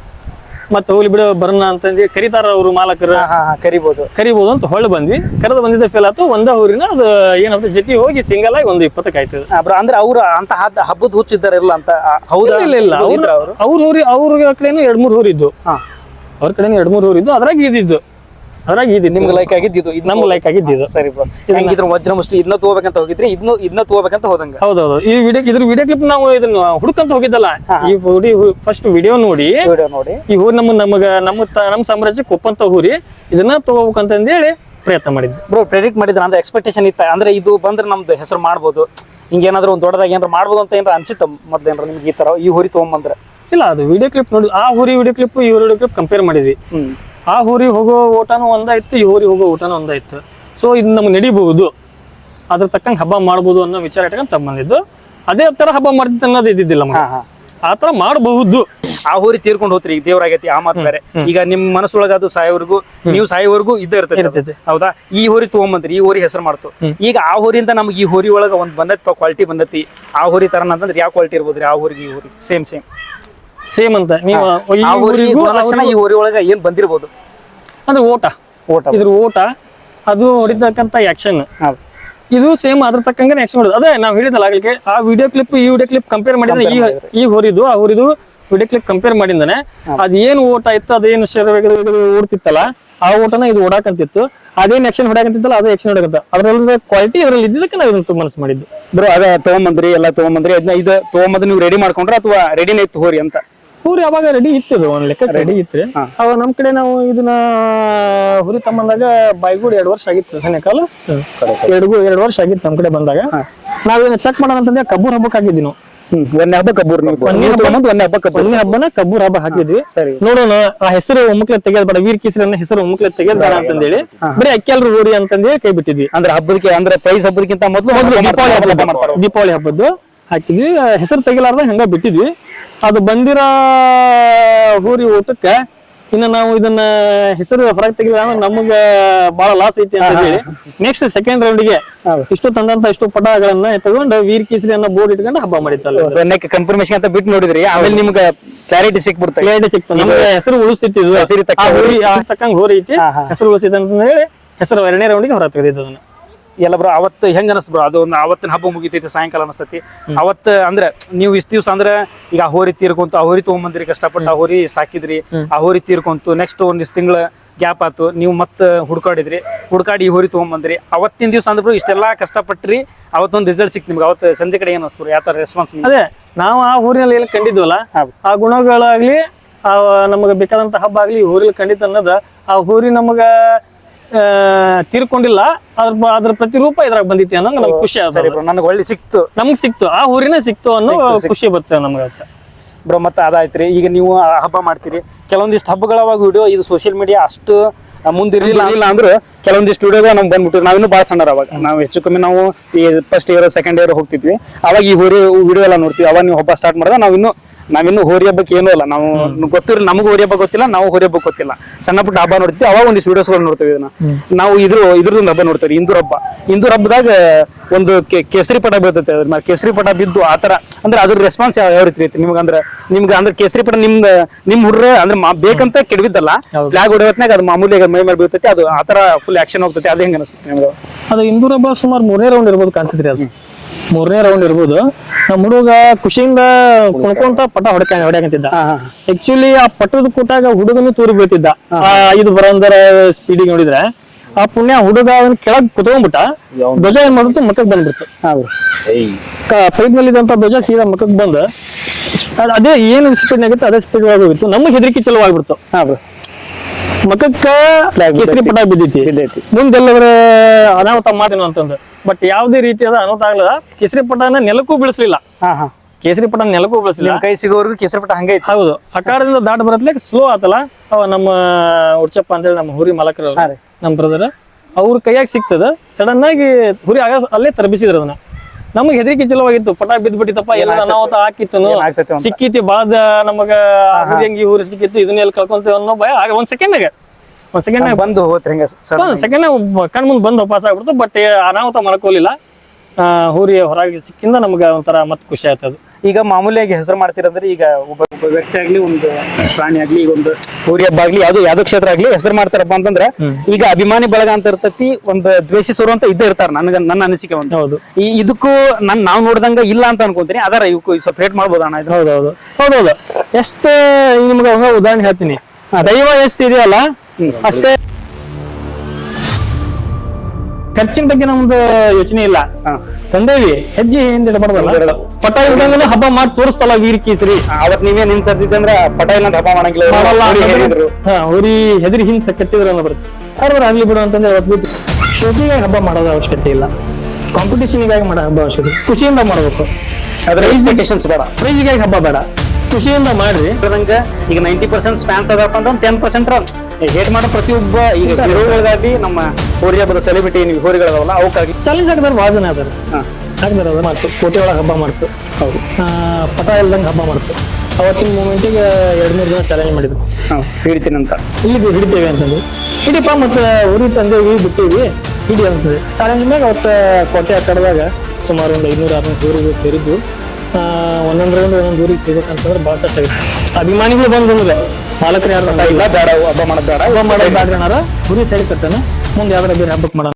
ಮತ್ತೆ ಹೋಗ್ಲಿ ಬಿಡು ಬರೋಣ ಅಂತಂದು ಕರಿತಾರ ಅವರು ಮಾಲಕರು. ಕರಿಬಹುದು ಕರಿಬಹುದು ಅಂತ ಹೊಳ್ಳಿ ಬಂದ್ವಿ. ಕರೆದು ಬಂದಿದ್ದ ಫೇಲ್ ಆಯ್ತು. ಒಂದ ಊರಿನ ಅದು ಏನಂತ ಜೊತೆ ಹೋಗಿ ಸಿಂಗಲ್ ಆಗಿ ಒಂದು ಇಪ್ಪತ್ತಕ್ಕೆ ಆಯ್ತದ ಅಂದ್ರೆ ಅವ್ರ ಅಂತ ಹಬ್ಬದ ಹುಚ್ಚಿದ್ದಾರಲ್ಲ ಅಂತ? ಹೌದಾ? ಇಲ್ಲ ಇಲ್ಲ ಅವ್ರ ಅವ್ರು? ಅವ್ರ ಊರಿ ಅವ್ರ ಕಡೆನೂ ಎರಡ್ ಮೂರ್ ಊರಿದ್ದು. ಹಾ. ಅವ್ರ ಕಡೆನೂ ಎರಡ್ ಮೂರ್ ಊರಿದ್ದು ಅದ್ರಾಗ ಇದ್ದಿದ್ದು. ಅದ್ರಾಗ ಇದು ನಿಮ್ಗೆ ಲೈಕ್ ಆಗಿದ್ದು ಇದು ನಮ್ಗೆ ಲೈಕ್ ಆಗಿದ್ದು ಸರಿ ಬ್ರೋ ಹೆಂಗಿದ್ರು ವಜ್ರ ಮುಷ್ಟಿ ಇದನ್ನ ತಗೋಬೇಕಂತ ಹೋಗಿದ್ರಿ ಇದನ್ನ ಇದನ್ನ ತಗೋಬೇಕಂತ ಹೋದಂಗ. ಹೌದೌದು. ಈ ವಿಡಿಯೋ ಇದ್ರ ವಿಡಿಯೋ ಕ್ಲಿಪ್ ನಾವು ಇದನ್ನ ಹುಡುಕಂತ ಹೋಗಿದ್ದಲ್ಲ ಈ ಹುಡಿ ಫಸ್ಟ್ ವಿಡಿಯೋ ನೋಡಿ. ವಿಡಿಯೋ ನೋಡಿ. ಈ ಊರ್ ನಮ್ಮ ನಮಗ ನಮ್ಮ ನಮ್ಮ ಸಾಮ್ರಾಜ್ಯಕ್ಕೆ ಒಪ್ಪಂತ ಊರಿ ಇದನ್ನ ತಗೋಬೇಕಂತಂದೇಳಿ ಪ್ರಯತ್ನ ಮಾಡಿದ್ವಿ. ಬ್ರೋ ಪ್ರೆಡಿಕ್ಟ್ ಮಾಡಿದ್ರೆ ಅಂದ್ರೆ ಎಕ್ಸ್ಪೆಕ್ಟೇಷನ್ ಇತ್ತ? ಅಂದ್ರೆ ಇದು ಬಂದ್ರೆ ನಮ್ದು ಹೆಸರು ಮಾಡ್ಬೋದು. ಹಿಂಗೇನಾದ್ರೂ ಒಂದು ದೊಡ್ಡದಾಗಿ ಏನಾರ ಮಾಡ್ಬೋದು ಅಂತ ಏನಾರ ಅನ್ಸಿತ್ತ ಮೊದ್ಲೇನ್ರ ನಿಮ್ಗೆ ಈ ತರ ಈ ಹುರಿ ತಗೊಂಬಂದ್ರೆ? ಇಲ್ಲ ಅದು ವಿಡಿಯೋ ಕ್ಲಿಪ್ ನೋಡಿ ಆ ಹುರಿ ವಿಡಿಯೋ ಕ್ಲಿಪ್ ಈ ವಿಡಿಯೋ ಕ್ಲಿಪ್ ಕಂಪೇರ್ ಮಾಡಿದ್ವಿ. ಆ ಊರಿಗೆ ಹೋಗೋ ಊಟನೂ ಒಂದಾಯ್ತು ಈ ಊರಿಗೆ ಹೋಗೋ ಊಟನೂ ಒಂದಾಯ್ತು. ಸೊ ಇದು ನಮ್ಗೆ ನಡಿಬಹುದು. ಅದ್ರ ತಕ್ಕಂಗೆ ಹಬ್ಬ ಮಾಡಬಹುದು ಅನ್ನೋ ವಿಚಾರ ಇಟ್ಕೊಂಡು ತಗೊಂಬಂದಿದ್ದು ಅದೇ ತರ ಹಬ್ಬ ಮಾಡ್ತಿತ್ತು ಅನ್ನೋದು ಇದ್ದಿದ್ದಿಲ್ಲ ಆ ತರ ಮಾಡಬಹುದು. ಆ ಊರಿ ತೀರ್ಕೊಂಡು ಹೋತ್ರಿ ಈಗ ದೇವರಾಗೈತಿ ಆ ಮಾತು ಬೇರೆ. ಈಗ ನಿಮ್ ಮನಸ್ಸೊಳಗ ಅದು ಸಾಯೋವರೆಗೂ ನೀವು ಸಾಯೋವರೆಗೂ ಇದ್ದೇ ಇರ್ತದೆ ಹೌದಾ? ಈ ಹೋರಿ ತಗೊಂಬಂದ್ರಿ ಈ ಹೋರಿ ಹೆಸರು ಮಾಡ್ತು. ಈಗ ಆ ಹೋರಿಯಿಂದ ನಮ್ಗೆ ಈ ಹೋರಿ ಒಳಗ ಒಂದ್ ಬಂದೈತಿ ಕ್ವಾಲಿಟಿ ಬಂದೈತಿ. ಆ ಹೋರಿ ತರ ಅಂತಂದ್ರೆ ಯಾವ ಕ್ವಾಲಿಟಿ ಇರ್ಬೋದ್ರಿ? ಆ ಹೋರಿಗೆ ಈ ಹೋರಿ ಸೇಮ್ ಸೇಮ್ ಸೇಮ್ ಅಂತ. ನೀವು ಈ ಆ ಊರಿಗೂ ಗುಣಲಕ್ಷಣ ಈ ಏನ್ ಬಂದಿರ್ಬೋದು? ಅಂದ್ರೆ ಓಟ. ಓಟ ಇದ್ರ ಓಟ. ಅದು ಹೊಡಿತಕ್ಕಂತ ಆಕ್ಷನ್ ಹೌದು ಇದು ಸೇಮ್ ಅದ್ರ ತಕ್ಕಂಗೆ ಆಕ್ಷನ್ ಮಾಡೋದು. ಅದೇ ನಾವು ಹೇಳಿದಲ್ಲ ಆಗ್ಲಿಕ್ಕೆ ಆ ವಿಡಿಯೋ ಕ್ಲಿಪ್ ಈ ವಿಡಿಯೋ ಕ್ಲಿಪ್ ಕಂಪೇರ್ ಮಾಡಿದ್ರೆ ಈ ಈ ಹೊರಿದು ಆ ಹೊರಿದು ವಿಡಿಯೋ ಕ್ಲಿಪ್ ಕಂಪೇರ್ ಮಾಡಿದ್ದಾನೆ ಅದೇನು ಓಟ ಇತ್ತು ಅದೇನು ಶೇರ್ ಓಡ್ತಿತ್ತಲ್ಲ ಆ ಊಟನ ಇದು ಓಡಾಕಂತಿತ್ತು. ಅದೇನ್ ಎಕ್ಷನ್ ಹೊಡ್ಯಾಕಂತಿತ್ತಲ್ಲ ಅದೇ ಎಕ್ಷನ್ ಹೊಡಕಂತ ಅದ್ರಲ್ಲಿ ಕ್ವಾಲಿಟಿ ಅದ್ರಲ್ಲಿ ಇದ್ದಿದ್ದಕ್ಕೆ ನಾವು ಇದನ್ನ ಮನಸ್ಸು ಮಾಡಿದ್ದು. ಬ್ರೋ ಅದ ತಗೊಂಬಂದ್ರಿ ಎಲ್ಲ ತಗೊಂಬಂದ್ರಿ. ಅದನ್ನ ಇದು ತಗೊಂಬಂದ್ ನೀವು ರೆಡಿ ಮಾಡ್ಕೊಂಡ್ರ ಅಥವಾ ರೆಡಿನೇ ಇತ್ತು ಹೋರಿ ಅಂತ? ಹೋರಿ ಅವಾಗ ರೆಡಿ ಇತ್ತು ಒಂದ್ ಲೆಕ್ಕ ರೆಡಿ ಇತ್ತು. ಅವಾಗ ನಮ್ ಕಡೆ ನಾವು ಇದನ್ನ ಹುರಿ ತಮ್ಮಂದಾಗ ಬೈಗೂಡ್ ಎರಡ್ ವರ್ಷ ಆಗಿತ್ತು ಸನ್ಯಕಾಲ. ಎರಡು ಎರಡು ವರ್ಷ ಆಗಿತ್ತು ನಮ್ ಕಡೆ ಬಂದಾಗ. ನಾವೇನು ಚೆಕ್ ಮಾಡೋಣ ಅಂತಂದ್ರೆ ಕಬ್ಬೂರ್ ಹಬ್ಬಕ್ಕೆ ಹಾಕಿದ್ವಿ ನಾವು. ಹ್ಮ್ ಒಂದೇ ಹಬ್ಬ ಕಬ್ಬೂರ್ ಒಂದೇ ಹಬ್ಬ ಕಬ್ಬೂರ್. ಒಂದೇ ಹಬ್ಬನ ಕಬ್ಬೂರ್ ಹಬ್ಬ ಹಾಕಿದ್ವಿ. ಸರಿ. ನೋಡೋಣ ಆ ಹೆಸರು ಒಮ್ಮಕ್ಲೆ ತೆಗೆದ್ಬೇಡ ವೀರ್ ಕಿಸರನ್ನ ಹೆಸರು ಒಮ್ಮಕ್ಲೆ ತೆಗೆದ್ಬೇಡ ಅಂತಂದೇಳಿ. ಬರೀ ಅಕ್ಕೆಲ್ರು ಓಡಿ ಅಂತಂದೇಳಿ ಕೈ ಬಿಟ್ಟಿದ್ವಿ. ಅಂದ್ರೆ ಹಬ್ಬಕ್ಕೆ ಅಂದ್ರೆ ಪ್ರೈಸ್ ಹಬ್ಬಕ್ಕಿಂತ ಮೊದಲು ಮೊದ್ಲು ದೀಪಾವಳಿ ಹಬ್ಬ ದೀಪಾವಳಿ ಹಬ್ಬದ್ದು ಹಾಕಿದ್ವಿ. ಹೆಸರು ತೆಗಿಲಾರ್ದ ಹಂಗ ಬಿಟ್ಟಿದ್ವಿ. ಅದು ಬಂದಿರೋ ಊರಿ ಊಟಕ್ಕೆ ಇನ್ನು ನಾವು ಇದನ್ನ ಹೆಸರು ಹೊರಗೆ ತೆಗಿಲ್ಲ ಅಂದ್ರೆ ನಮಗ ಬಹಳ ಲಾಸ್ ಐತಿ ಅಂತ ಹೇಳಿ. ನೆಕ್ಸ್ಟ್ ಸೆಕೆಂಡ್ ರೌಂಡ್ಗೆ ಇಷ್ಟು ತಂದಂತ ಇಷ್ಟು ಪಟಗಳನ್ನ ತಗೊಂಡು ವೀರ್ ಕೇಸರಿ ಅನ್ನೋ ಬೋರ್ಡ್ ಇಟ್ಕೊಂಡು ಹಬ್ಬ ಮಾಡಿತ್ತಲ್ಲ ಕನ್ಫರ್ಮೇಶನ್ ಅಂತ ಬಿಟ್ಟು ನೋಡಿದ್ರಿ ಆಮೇಲೆ ನಿಮ್ಗೆ ಕ್ಲಾರಿಟಿ ಸಿಕ್ಬಿಡ್ತಾರೆ ಕ್ಲಾರಿಟಿ ಸಿಕ್ತು. ನಮಗೆ ಹೆಸರು ಉಳಿಸ್ತಿತ್ತು ಹೆಸರು ಹೋರಿ ತಕ್ಕಂಗ್ ಹೋರಿ ಐತಿ. ಹೆಸರು ಉಳಿಸಿದಂತ ಹೇಳಿ ಹೆಸರು ಎರಡನೇ ರೌಂಡಿಗೆ ಹೊರ ತೆಗೆದಿದ್ದು ಅದನ್ನ. ಎಲ್ಲ ಬ್ರೋ ಅವತ್ತು ಹೆಂಗ ಅನಸ್ತು ಬ್ರೋ ಅದು ಒಂದು ಅವತ್ತಿನ ಹಬ್ಬ ಮುಗಿತೈತಿ ಸಾಯಂಕಾಲ ಅನಸ್ತತಿ. ಅವತ್ತು ಅಂದ್ರೆ ನೀವು ಇಷ್ಟ ದಿವ್ಸ ಅಂದ್ರೆ ಈಗ ಆ ಹೋರಿ ತೀರ್ಕೊಂತು ಆ ಹೋರಿ ತಗೊಂಬಂದ್ರಿ ಕಷ್ಟಪಟ್ಟು ಆ ಹೋರಿ ಸಾಕಿದ್ರಿ ಆ ಹೋರಿ ತೀರ್ಕೊಂತು ನೆಕ್ಸ್ಟ್ ಒಂದಿಷ್ಟು ತಿಂಗಳ ಗ್ಯಾಪ್ ಆತು ನೀವು ಮತ್ತೆ ಹುಡ್ಕಾಡಿದ್ರಿ ಹುಡ್ಕಾಡಿ ಈ ಹೋರಿ ತಗೊಂಬಂದ್ರಿ. ಅವತ್ತಿನ ದಿವಸ ಅಂದ್ರೆ ಇಷ್ಟೆಲ್ಲ ಕಷ್ಟಪಟ್ರಿ ಅವತ್ತೊಂದು ರಿಸಲ್ಟ್ ಸಿಕ್ತು ನಿಮ್ಗೆ. ಅವತ್ತು ಸಂಜೆ ಕಡೆ ಏನು ಅನ್ಸ್ಬಿಡ್ರಿ ಯಾವ ತರ ರೆಸ್ಪಾನ್ಸ್ ಅದೇ ನಾವು ಆ ಊರಿನಲ್ಲಿ ಎಲ್ಲಿ ಕಂಡಿದ್ವಲ್ಲ ಆ ಗುಣಗಳಾಗ್ಲಿ ಆ ನಮಗೆ ಬೇಕಾದಂತ ಹಬ್ಬ ಆಗ್ಲಿ ಈ ಊರಲ್ಲಿ ಕಂಡಿದ್ದ ಅನ್ನೋದ ಆ ಊರಿ ನಮಗ ತೀರ್ಕೊಂಡಿಲ್ಲ. ಅದ್ರ ಬ- ಅದ್ರ ಪ್ರತಿರೂಪ ಇದ್ರಾಗ ಬಂದಿತ್ತು ಅನ್ನೋ ನಮ್ಗೆ ಖುಷಿ ಆದ ಸರಿ ಬ್ರೋ ನನಗೆ ಒಳ್ಳೆ ಸಿಕ್ತು. ನಮ್ಗೆ ಸಿಕ್ತು. ಆ ಊರಿನ ಸಿಕ್ತು ಅನ್ನೋ ಖುಷಿ ಬರ್ತದೆ ನಮ್ಗೆ ಅಂತ ಬ್ರೋ ಮತ್ತೆ ಅದಾಯ್ತ್ರಿ. ಈಗ ನೀವು ಆ ಹಬ್ಬ ಮಾಡ್ತೀರಿ. ಕೆಲವೊಂದಿಷ್ಟು ಹಬ್ಬಗಳವಾಗ ವಿಡಿಯೋ ಇದು ಸೋಷಿಯಲ್ ಮೀಡಿಯಾ ಅಷ್ಟು ಮುಂದಿರಲಿಲ್ಲ ಇಲ್ಲ ಅಂದ್ರೆ ಕೆಲವೊಂದಿಷ್ಟು ವಿಡಿಯೋಗಳು ನಮ್ಗೆ ಬಂದ್ಬಿಟ್ಟು ನಾವಿನ್ನೂ ಭಾಳ ಸಣ್ಣರ ಅವಾಗ. ನಾವು ಹೆಚ್ಚು ಕಮ್ಮಿ ನಾವು ಈ ಫಸ್ಟ್ ಇಯರ್ ಸೆಕೆಂಡ್ ಇಯರ್ ಹೋಗ್ತಿದ್ವಿ. ಅವಾಗ ಈ ಊರು ವಿಡಿಯೋ ಎಲ್ಲ ನೋಡ್ತೀವಿ. ಅವಾಗ ನೀವು ಹಬ್ಬ ಸ್ಟಾರ್ಟ್ ಮಾಡಿದಾಗ ನಾವಿನ್ನು ನಾವಿನ್ನು ಹೋರಿ ಹಬ್ಬಕ್ಕೆ ಏನೂ ಅಲ್ಲ. ನಾವು ಗೊತ್ತಿರಲಿ ನಮಗೂ ಹೋರಿ ಹಬ್ಬ ಗೊತ್ತಿಲ್ಲ ನಾವು ಹೋರಿ ಹಬ್ಬ ಗೊತ್ತಿಲ್ಲ. ಸಣ್ಣ ಪುಟ್ಟ ಹಬ್ಬ ನೋಡ್ತೀವಿ ಅವಾಗ ಒಂದಿಷ್ಟು ವಿಡಿಯೋಸ್ಗಳು ನೋಡ್ತೀವಿ ಇದನ್ನ. ನಾವು ಇದ್ರ ಇದ್ರದೊಂದು ಹಬ್ಬ ನೋಡ್ತೀವಿ ಹಿಂದೂ ಹಬ್ಬ. ಹಿಂದೂ ಹಬ್ಬದಾಗ ಒಂದು ಕೇಸರಿ ಪಟ ಬೀಳ್ತೈತೆ ಅದ್ರ ಮೇಲೆ ಕೇಸರಿ ಪಟ ಬಿದ್ದು ಆತರ ತರ ಅಂದ್ರೆ ಅದ್ರ ರೆಸ್ಪಾನ್ಸ್ ಯಾವ ಯಾವ ರೀತಿ ಐತಿ? ನಿಮ್ಗೆ ಅಂದ್ರೆ ನಿಮ್ಗೆ ಅಂದ್ರೆ ಕೇಸರಿ ಪಟ ನಿಮ್ದ ನಿಮ್ ಹುಡ್ರ ಅಂದ್ರೆ ಬೇಕಂತ ಕೆಡವಿದ್ದಲ್ಲ ಫ್ಲಾಗ್ ಹೊಡೆಯತ್ನಾಗ ಅದು ಮಾಮೂಲಿ ಮೈ ಮೇಲೆ ಬೀಳ್ತೈತಿ ಅದು ಆತರ ತರ ಫುಲ್ ಆಕ್ಷನ್ ಹೋಗ್ತೈತಿ ಅದು ಹೆಂಗ ಅನಿಸ್ತೈತಿ ನಿಮ್ಗೆ? ಅದು ಹಿಂದೂ ಹಬ್ಬ ಸುಮಾರು ಮೂರನೇ ರೌಂಡ್ ಇರ್ಬೋದು ಕಾಣ್ತಿದ್ರಿ ಅದು. ಮೂರನೇ ರೌಂಡ್ ಇರ್ಬೋದು. ನಮ್ಮ ಹುಡುಗ ಖುಷಿಯಿಂದ ಕುಣ್ಕೊಂತ ಪಟ ಹೊಡಕ ಹೊಡ್ಯಾಕಂತಿದ್ದ ಆಕ್ಚುಲಿ ಆ ಪಟದ ಕೂಟಾಗ ಹುಡುಗನು ತೂರಿ ಬೀಳ್ತಿದ್ದ. ಆ ಇದು ಬರೋಂದರ ಸ್ಪೀಡಿಗೆ ನೋಡಿದ್ರೆ ಆ ಪುಣ್ಯ ಹುಡುಗ ಅವನ್ ಕೆಳಗ್ ಕುತ್ಕೊಂಡ್ಬಿಟ್ಟ ಧ್ವಜ ಏನ್ ಮಾಡ್ಬಿಟ್ಟು ಮಕ್ಕಕ್ ಬಂದ್ಬಿಡ್ತು. ಪೈಪ್ನಲ್ಲಿ ಇದ್ದಂತ ಧ್ವಜ ಸೀದಾ ಮಕ್ಕಕ್ ಬಂದ ಅದ್- ಅದೇ ಏನ್ ಸ್ಪೀಡ್ ಆಗುತ್ತೆ ಅದೇ ಸ್ಪೀಡ್ ಹೋಗಿತ್ತು. ನಮ್ಗೆ ಹೆದರಿಕೆ ಚಲೋ ಆಗ್ಬಿಡ್ತು. ಹಾ ಬ್ರೋ ಮಕ್ಕಕ್ಕ ಕೇಸರಿ ಪಟ ಬಿದ್ದೈತಿ. ಬಿದ್ದೈತಿ. ಮುಂದೆಲ್ಲವರ ಅನಾಹುತ ಮಾಡ್ತೀನೋ ಅಂತಂದು. ಬಟ್ ಯಾವುದೇ ರೀತಿಯಾದ ಅನಾಹುತ ಆಗ್ಲದ ಕೇಸರಿ ಪಟನ ನೆಲಕ್ಕೂ ಬೆಳೆಸಲಿಲ್ಲ. ಹಾ ಹಾ. ಕೇಸರಿ ಪಟ ನೆಲಕ್ಕೂ ಬೀಳಿಸ್ಲಿಲ್ಲ. ನಿಮ್ ಕೈ ಸಿಗೋವರೆಗೂ ಕೇಸರಿ ಪಟ ಹಂಗೆ ಐತಿ. ಹೌದು. ಅಕಾರದಿಂದ ದಾಟ ಬರತ್ಲೆ ಸ್ಲೋ ಆತಲ್ಲ. ಅವ ನಮ್ಮ ಉಡ್ಚಪ್ಪ ಅಂತೇಳಿ ನಮ್ಮ ಹುರಿ ಮಾಲಕರು. ನಮ್ಮ ಬ್ರದರ್ ಅವ್ರ ಕೈಯಾಗ ಸಿಗ್ತದ. ಸಡನ್ ಆಗಿ ಹುರಿ ಆಗ ಅಲ್ಲೇ ತರಬಿಸಿದ್ರ ಅದನ್ನ. ನಮಗೆ ಹೆದರಿಕೆ ಚಲೋವಾಗಿತ್ತು ಪಟ ಬಿದ್ದ್ಬಿಟ್ಟಿತ್ತಪ್ಪ ಎಲ್ಲ ಅನಾಹುತ ಹಾಕಿತ್ತು. ಸಿಕ್ಕಿತಿ ಬಾದ ನಮಗ ಹುರಿಯಂಗಿ ಊರು ಸಿಕ್ಕಿತ್ತು ಇದನ್ನ ಎಲ್ಲಿ ಕಳ್ಕೊಂತೀವಿ ಅನ್ನೋ ಭಯ. ಆಗ ಒಂದ್ ಸೆಕೆಂಡ್ನಾಗ ಒಂದ್ ಸೆಕೆಂಡ್ ಬಂದು ಹೋತ್ರಿ ಹೆಂಗ ಸೆಕೆಂಡ್ ಕಣ್ ಮುಂದ್ ಬಂದು ವಾಪಸ್ ಆಗ್ಬಿಡ್ತು ಬಟ್ ಅನಾಹುತ ಮಾಡ್ಕೋಲಿಲ್ಲ. ಆ, ಹುರಿ ಹೊರಗೆ ಸಿಕ್ಕಿಂದ ನಮ್ಗೆ ಒಂಥರ ಮತ್ ಖುಷಿ ಆಯ್ತದು. ಈಗ ಮಾಮೂಲಿಯಾಗಿ ಹೆಸರು ಮಾಡ್ತೀರಂದ್ರೆ ಈಗ ಒಬ್ಬ ಒಬ್ಬ ವ್ಯಕ್ತಿ ಆಗ್ಲಿ ಒಂದು ಪ್ರಾಣಿ ಆಗ್ಲಿ ಈಗ ಒಂದು ಊರಿ ಹಬ್ಬ ಆಗ್ಲಿ ಯಾವ್ದು ಯಾವ್ದು ಕ್ಷೇತ್ರ ಆಗ್ಲಿ ಹೆಸರು ಮಾಡ್ತಾರಪ್ಪ ಅಂತಂದ್ರೆ ಈಗ ಅಭಿಮಾನಿ ಬಳಗ ಅಂತ ಇರ್ತತಿ ಒಂದು ದ್ವೇಷಿಸೋರು ಅಂತ ಇದ್ದೇ ಇರ್ತಾರ ನನ್ಗ ನನ್ನ ಅನಿಸಿಕೆ ಒಂದು. ಹೌದು. ಈ ಇದಕ್ಕೂ ನನ್ ನಾವ್ ನೋಡ್ದಂಗ ಇಲ್ಲ ಅಂತ ಅನ್ಕೊಂತೀನಿ ಅದರ ಇವಕ್ಕೂ ಸ್ವಲ್ಪ ರೇಟ್ ಮಾಡ್ಬೋದ ಅಣ್ಣ ಇದು ಹೌದೌದು ಹೌದೌದು ಎಷ್ಟು ನಿಮ್ಗೆ ಒಂದು ಉದಾಹರಣೆ ಹೇಳ್ತೀನಿ. ದೈವ ಎಷ್ಟು ಇದೆಯಲ್ಲ ಅಷ್ಟೇ ಖರ್ಚಿನ ಬಗ್ಗೆ ನಮ್ದು ಯೋಚನೆ ಇಲ್ಲ. ತಂದೇವಿ ಹೆಜ್ಜೆ ಹಿಂದಿಡಬಾರ್ದಲ್ಲ ಪಟ ಇಲ್ದಂಗನೆ ಹಬ್ಬ ಮಾಡಿ ತೋರಿಸ್ತಲ್ಲ ವೀರ್ ಕೇಸರಿ. ಅವತ್ ನೀವೇ ನಿನ್ ಸರ್ದಿದ್ದಂದ್ರ ಪಟ ಇಲ್ಲ ಹಬ್ಬ ಮಾಡಂಗಿಲ್ಲ ಅವ್ರಿ ಹೆದ್ರಿ ಹಿಂಸ ಕಟ್ಟಿದ್ರು ಅನ್ನೋ ಬರುತ್ತೆ ಅವ್ರ ಆಗ್ಲಿ ಬಿಡು ಅಂತಂದ್ರೆ ಅವತ್ ಬಿಟ್ಟು ಶೋಕಿಗೆ ಹಬ್ಬ ಮಾಡೋದ ಅವಶ್ಯಕತೆ ಇಲ್ಲ. ಕಾಂಪಿಟೇಷನ್ಗಾಗಿ ಮಾಡೋ ಹಬ್ಬ ಅವಶ್ಯಕತೆ. ಖುಷಿಯಿಂದ ಮಾಡಬೇಕು. ಅದ್ರ ಎಕ್ಸ್ಪೆಕ್ಟೇಷನ್ಸ್ ಬೇಡ. ಪ್ರೈಸ್ಗಾಗಿ ಹಬ್ಬ ಬೇಡ. ಖುಷಿಯಿಂದ ಮಾಡ್ರಿ. ಹೇಳ್ದಂಗ ಈಗ ನೈಂಟಿ ಪರ್ಸೆಂಟ್ ಸ್ಪ್ಯಾನ್ಸ್ ಅದಪ್ಪ ಅಂತಂದ್ರೆ ಟೆನ್ ಪರ್ಸೆಂಟ್ ಹೇಟ್ ಮಾಡೋ ಪ್ರತಿಯೊಬ್ಬ ಈಗ ಹೀರೋಗಳಿಗಾಗಿ ನಮ್ಮ ಹೋರಿ ಹಬ್ಬದ ಸೆಲೆಬ್ರಿಟಿ ಹೋರಿಗಳದಾವಲ್ಲ ಅವಕ್ಕಾಗಿ. ಚಾಲೆಂಜ್ ಹಾಕಿದ್ರೆ ಭಾಳ ಜನ ಅದಾರ ಹಾಕಿದಾರೆ ಅದು ಮಾಡ್ತು. ಕೋಟೆ ಒಳಗೆ ಹಬ್ಬ ಮಾಡ್ತು. ಹೌದು. ಪಟ ಇಲ್ದಂಗೆ ಹಬ್ಬ ಮಾಡ್ತು. ಅವತ್ತಿನ ಮೂಮೆಂಟಿಗೆ ಎರಡು ಮೂರು ಜನ ಚಾಲೆಂಜ್ ಮಾಡಿದ್ರು. ಹಾಂ ಹಿಡಿತೀನಿ ಅಂತ ಇಲ್ಲಿ ಹಿಡಿತೇವೆ ಅಂತಂದು. ಹಿಡಿಪ ಮತ್ತು ಊರಿ ತಂದೇವಿ ಬಿಟ್ಟೇವಿ ಹಿಡಿ ಅಂತಂದು. ಚಾಲೆಂಜ್ ಮ್ಯಾಗ ಅವತ್ತು ಕೋಟೆ ಆಟಾಡಿದಾಗ ಸುಮಾರು ಒಂದು ಐನೂರು ಆರ್ನೂರು ಊರಿಗೆ ಸೇರಿದ್ದು ಒಂದೊಂದರಿಂದ ಒಂದೊಂದು ಊರಿಗೆ ಸಿಗ್ಬೇಕಂತಂದ್ರೆ ಬಹಳ ಕಷ್ಟ ಆಗಿತ್ತು. ಅಭಿಮಾನಿಗಳು ಬಂದು ಬಂದ್ರೆ ಪಾಲಕರು ಯಾರು ಇಲ್ಲ ಬೇಡ ಹಬ್ಬ ಮಾಡೋದು ಬೇಡ. ಹಬ್ಬ ಮಾಡೋದು ಬೇಡ ಗುರಿ ಸೈಡ್ ಕಟ್ಟನ? ಮುಂದೆ ಯಾವ್ದಾರ ಬೇರೆ ಹಬ್ಬಕ್ಕೆ ಮಾಡೋಣ?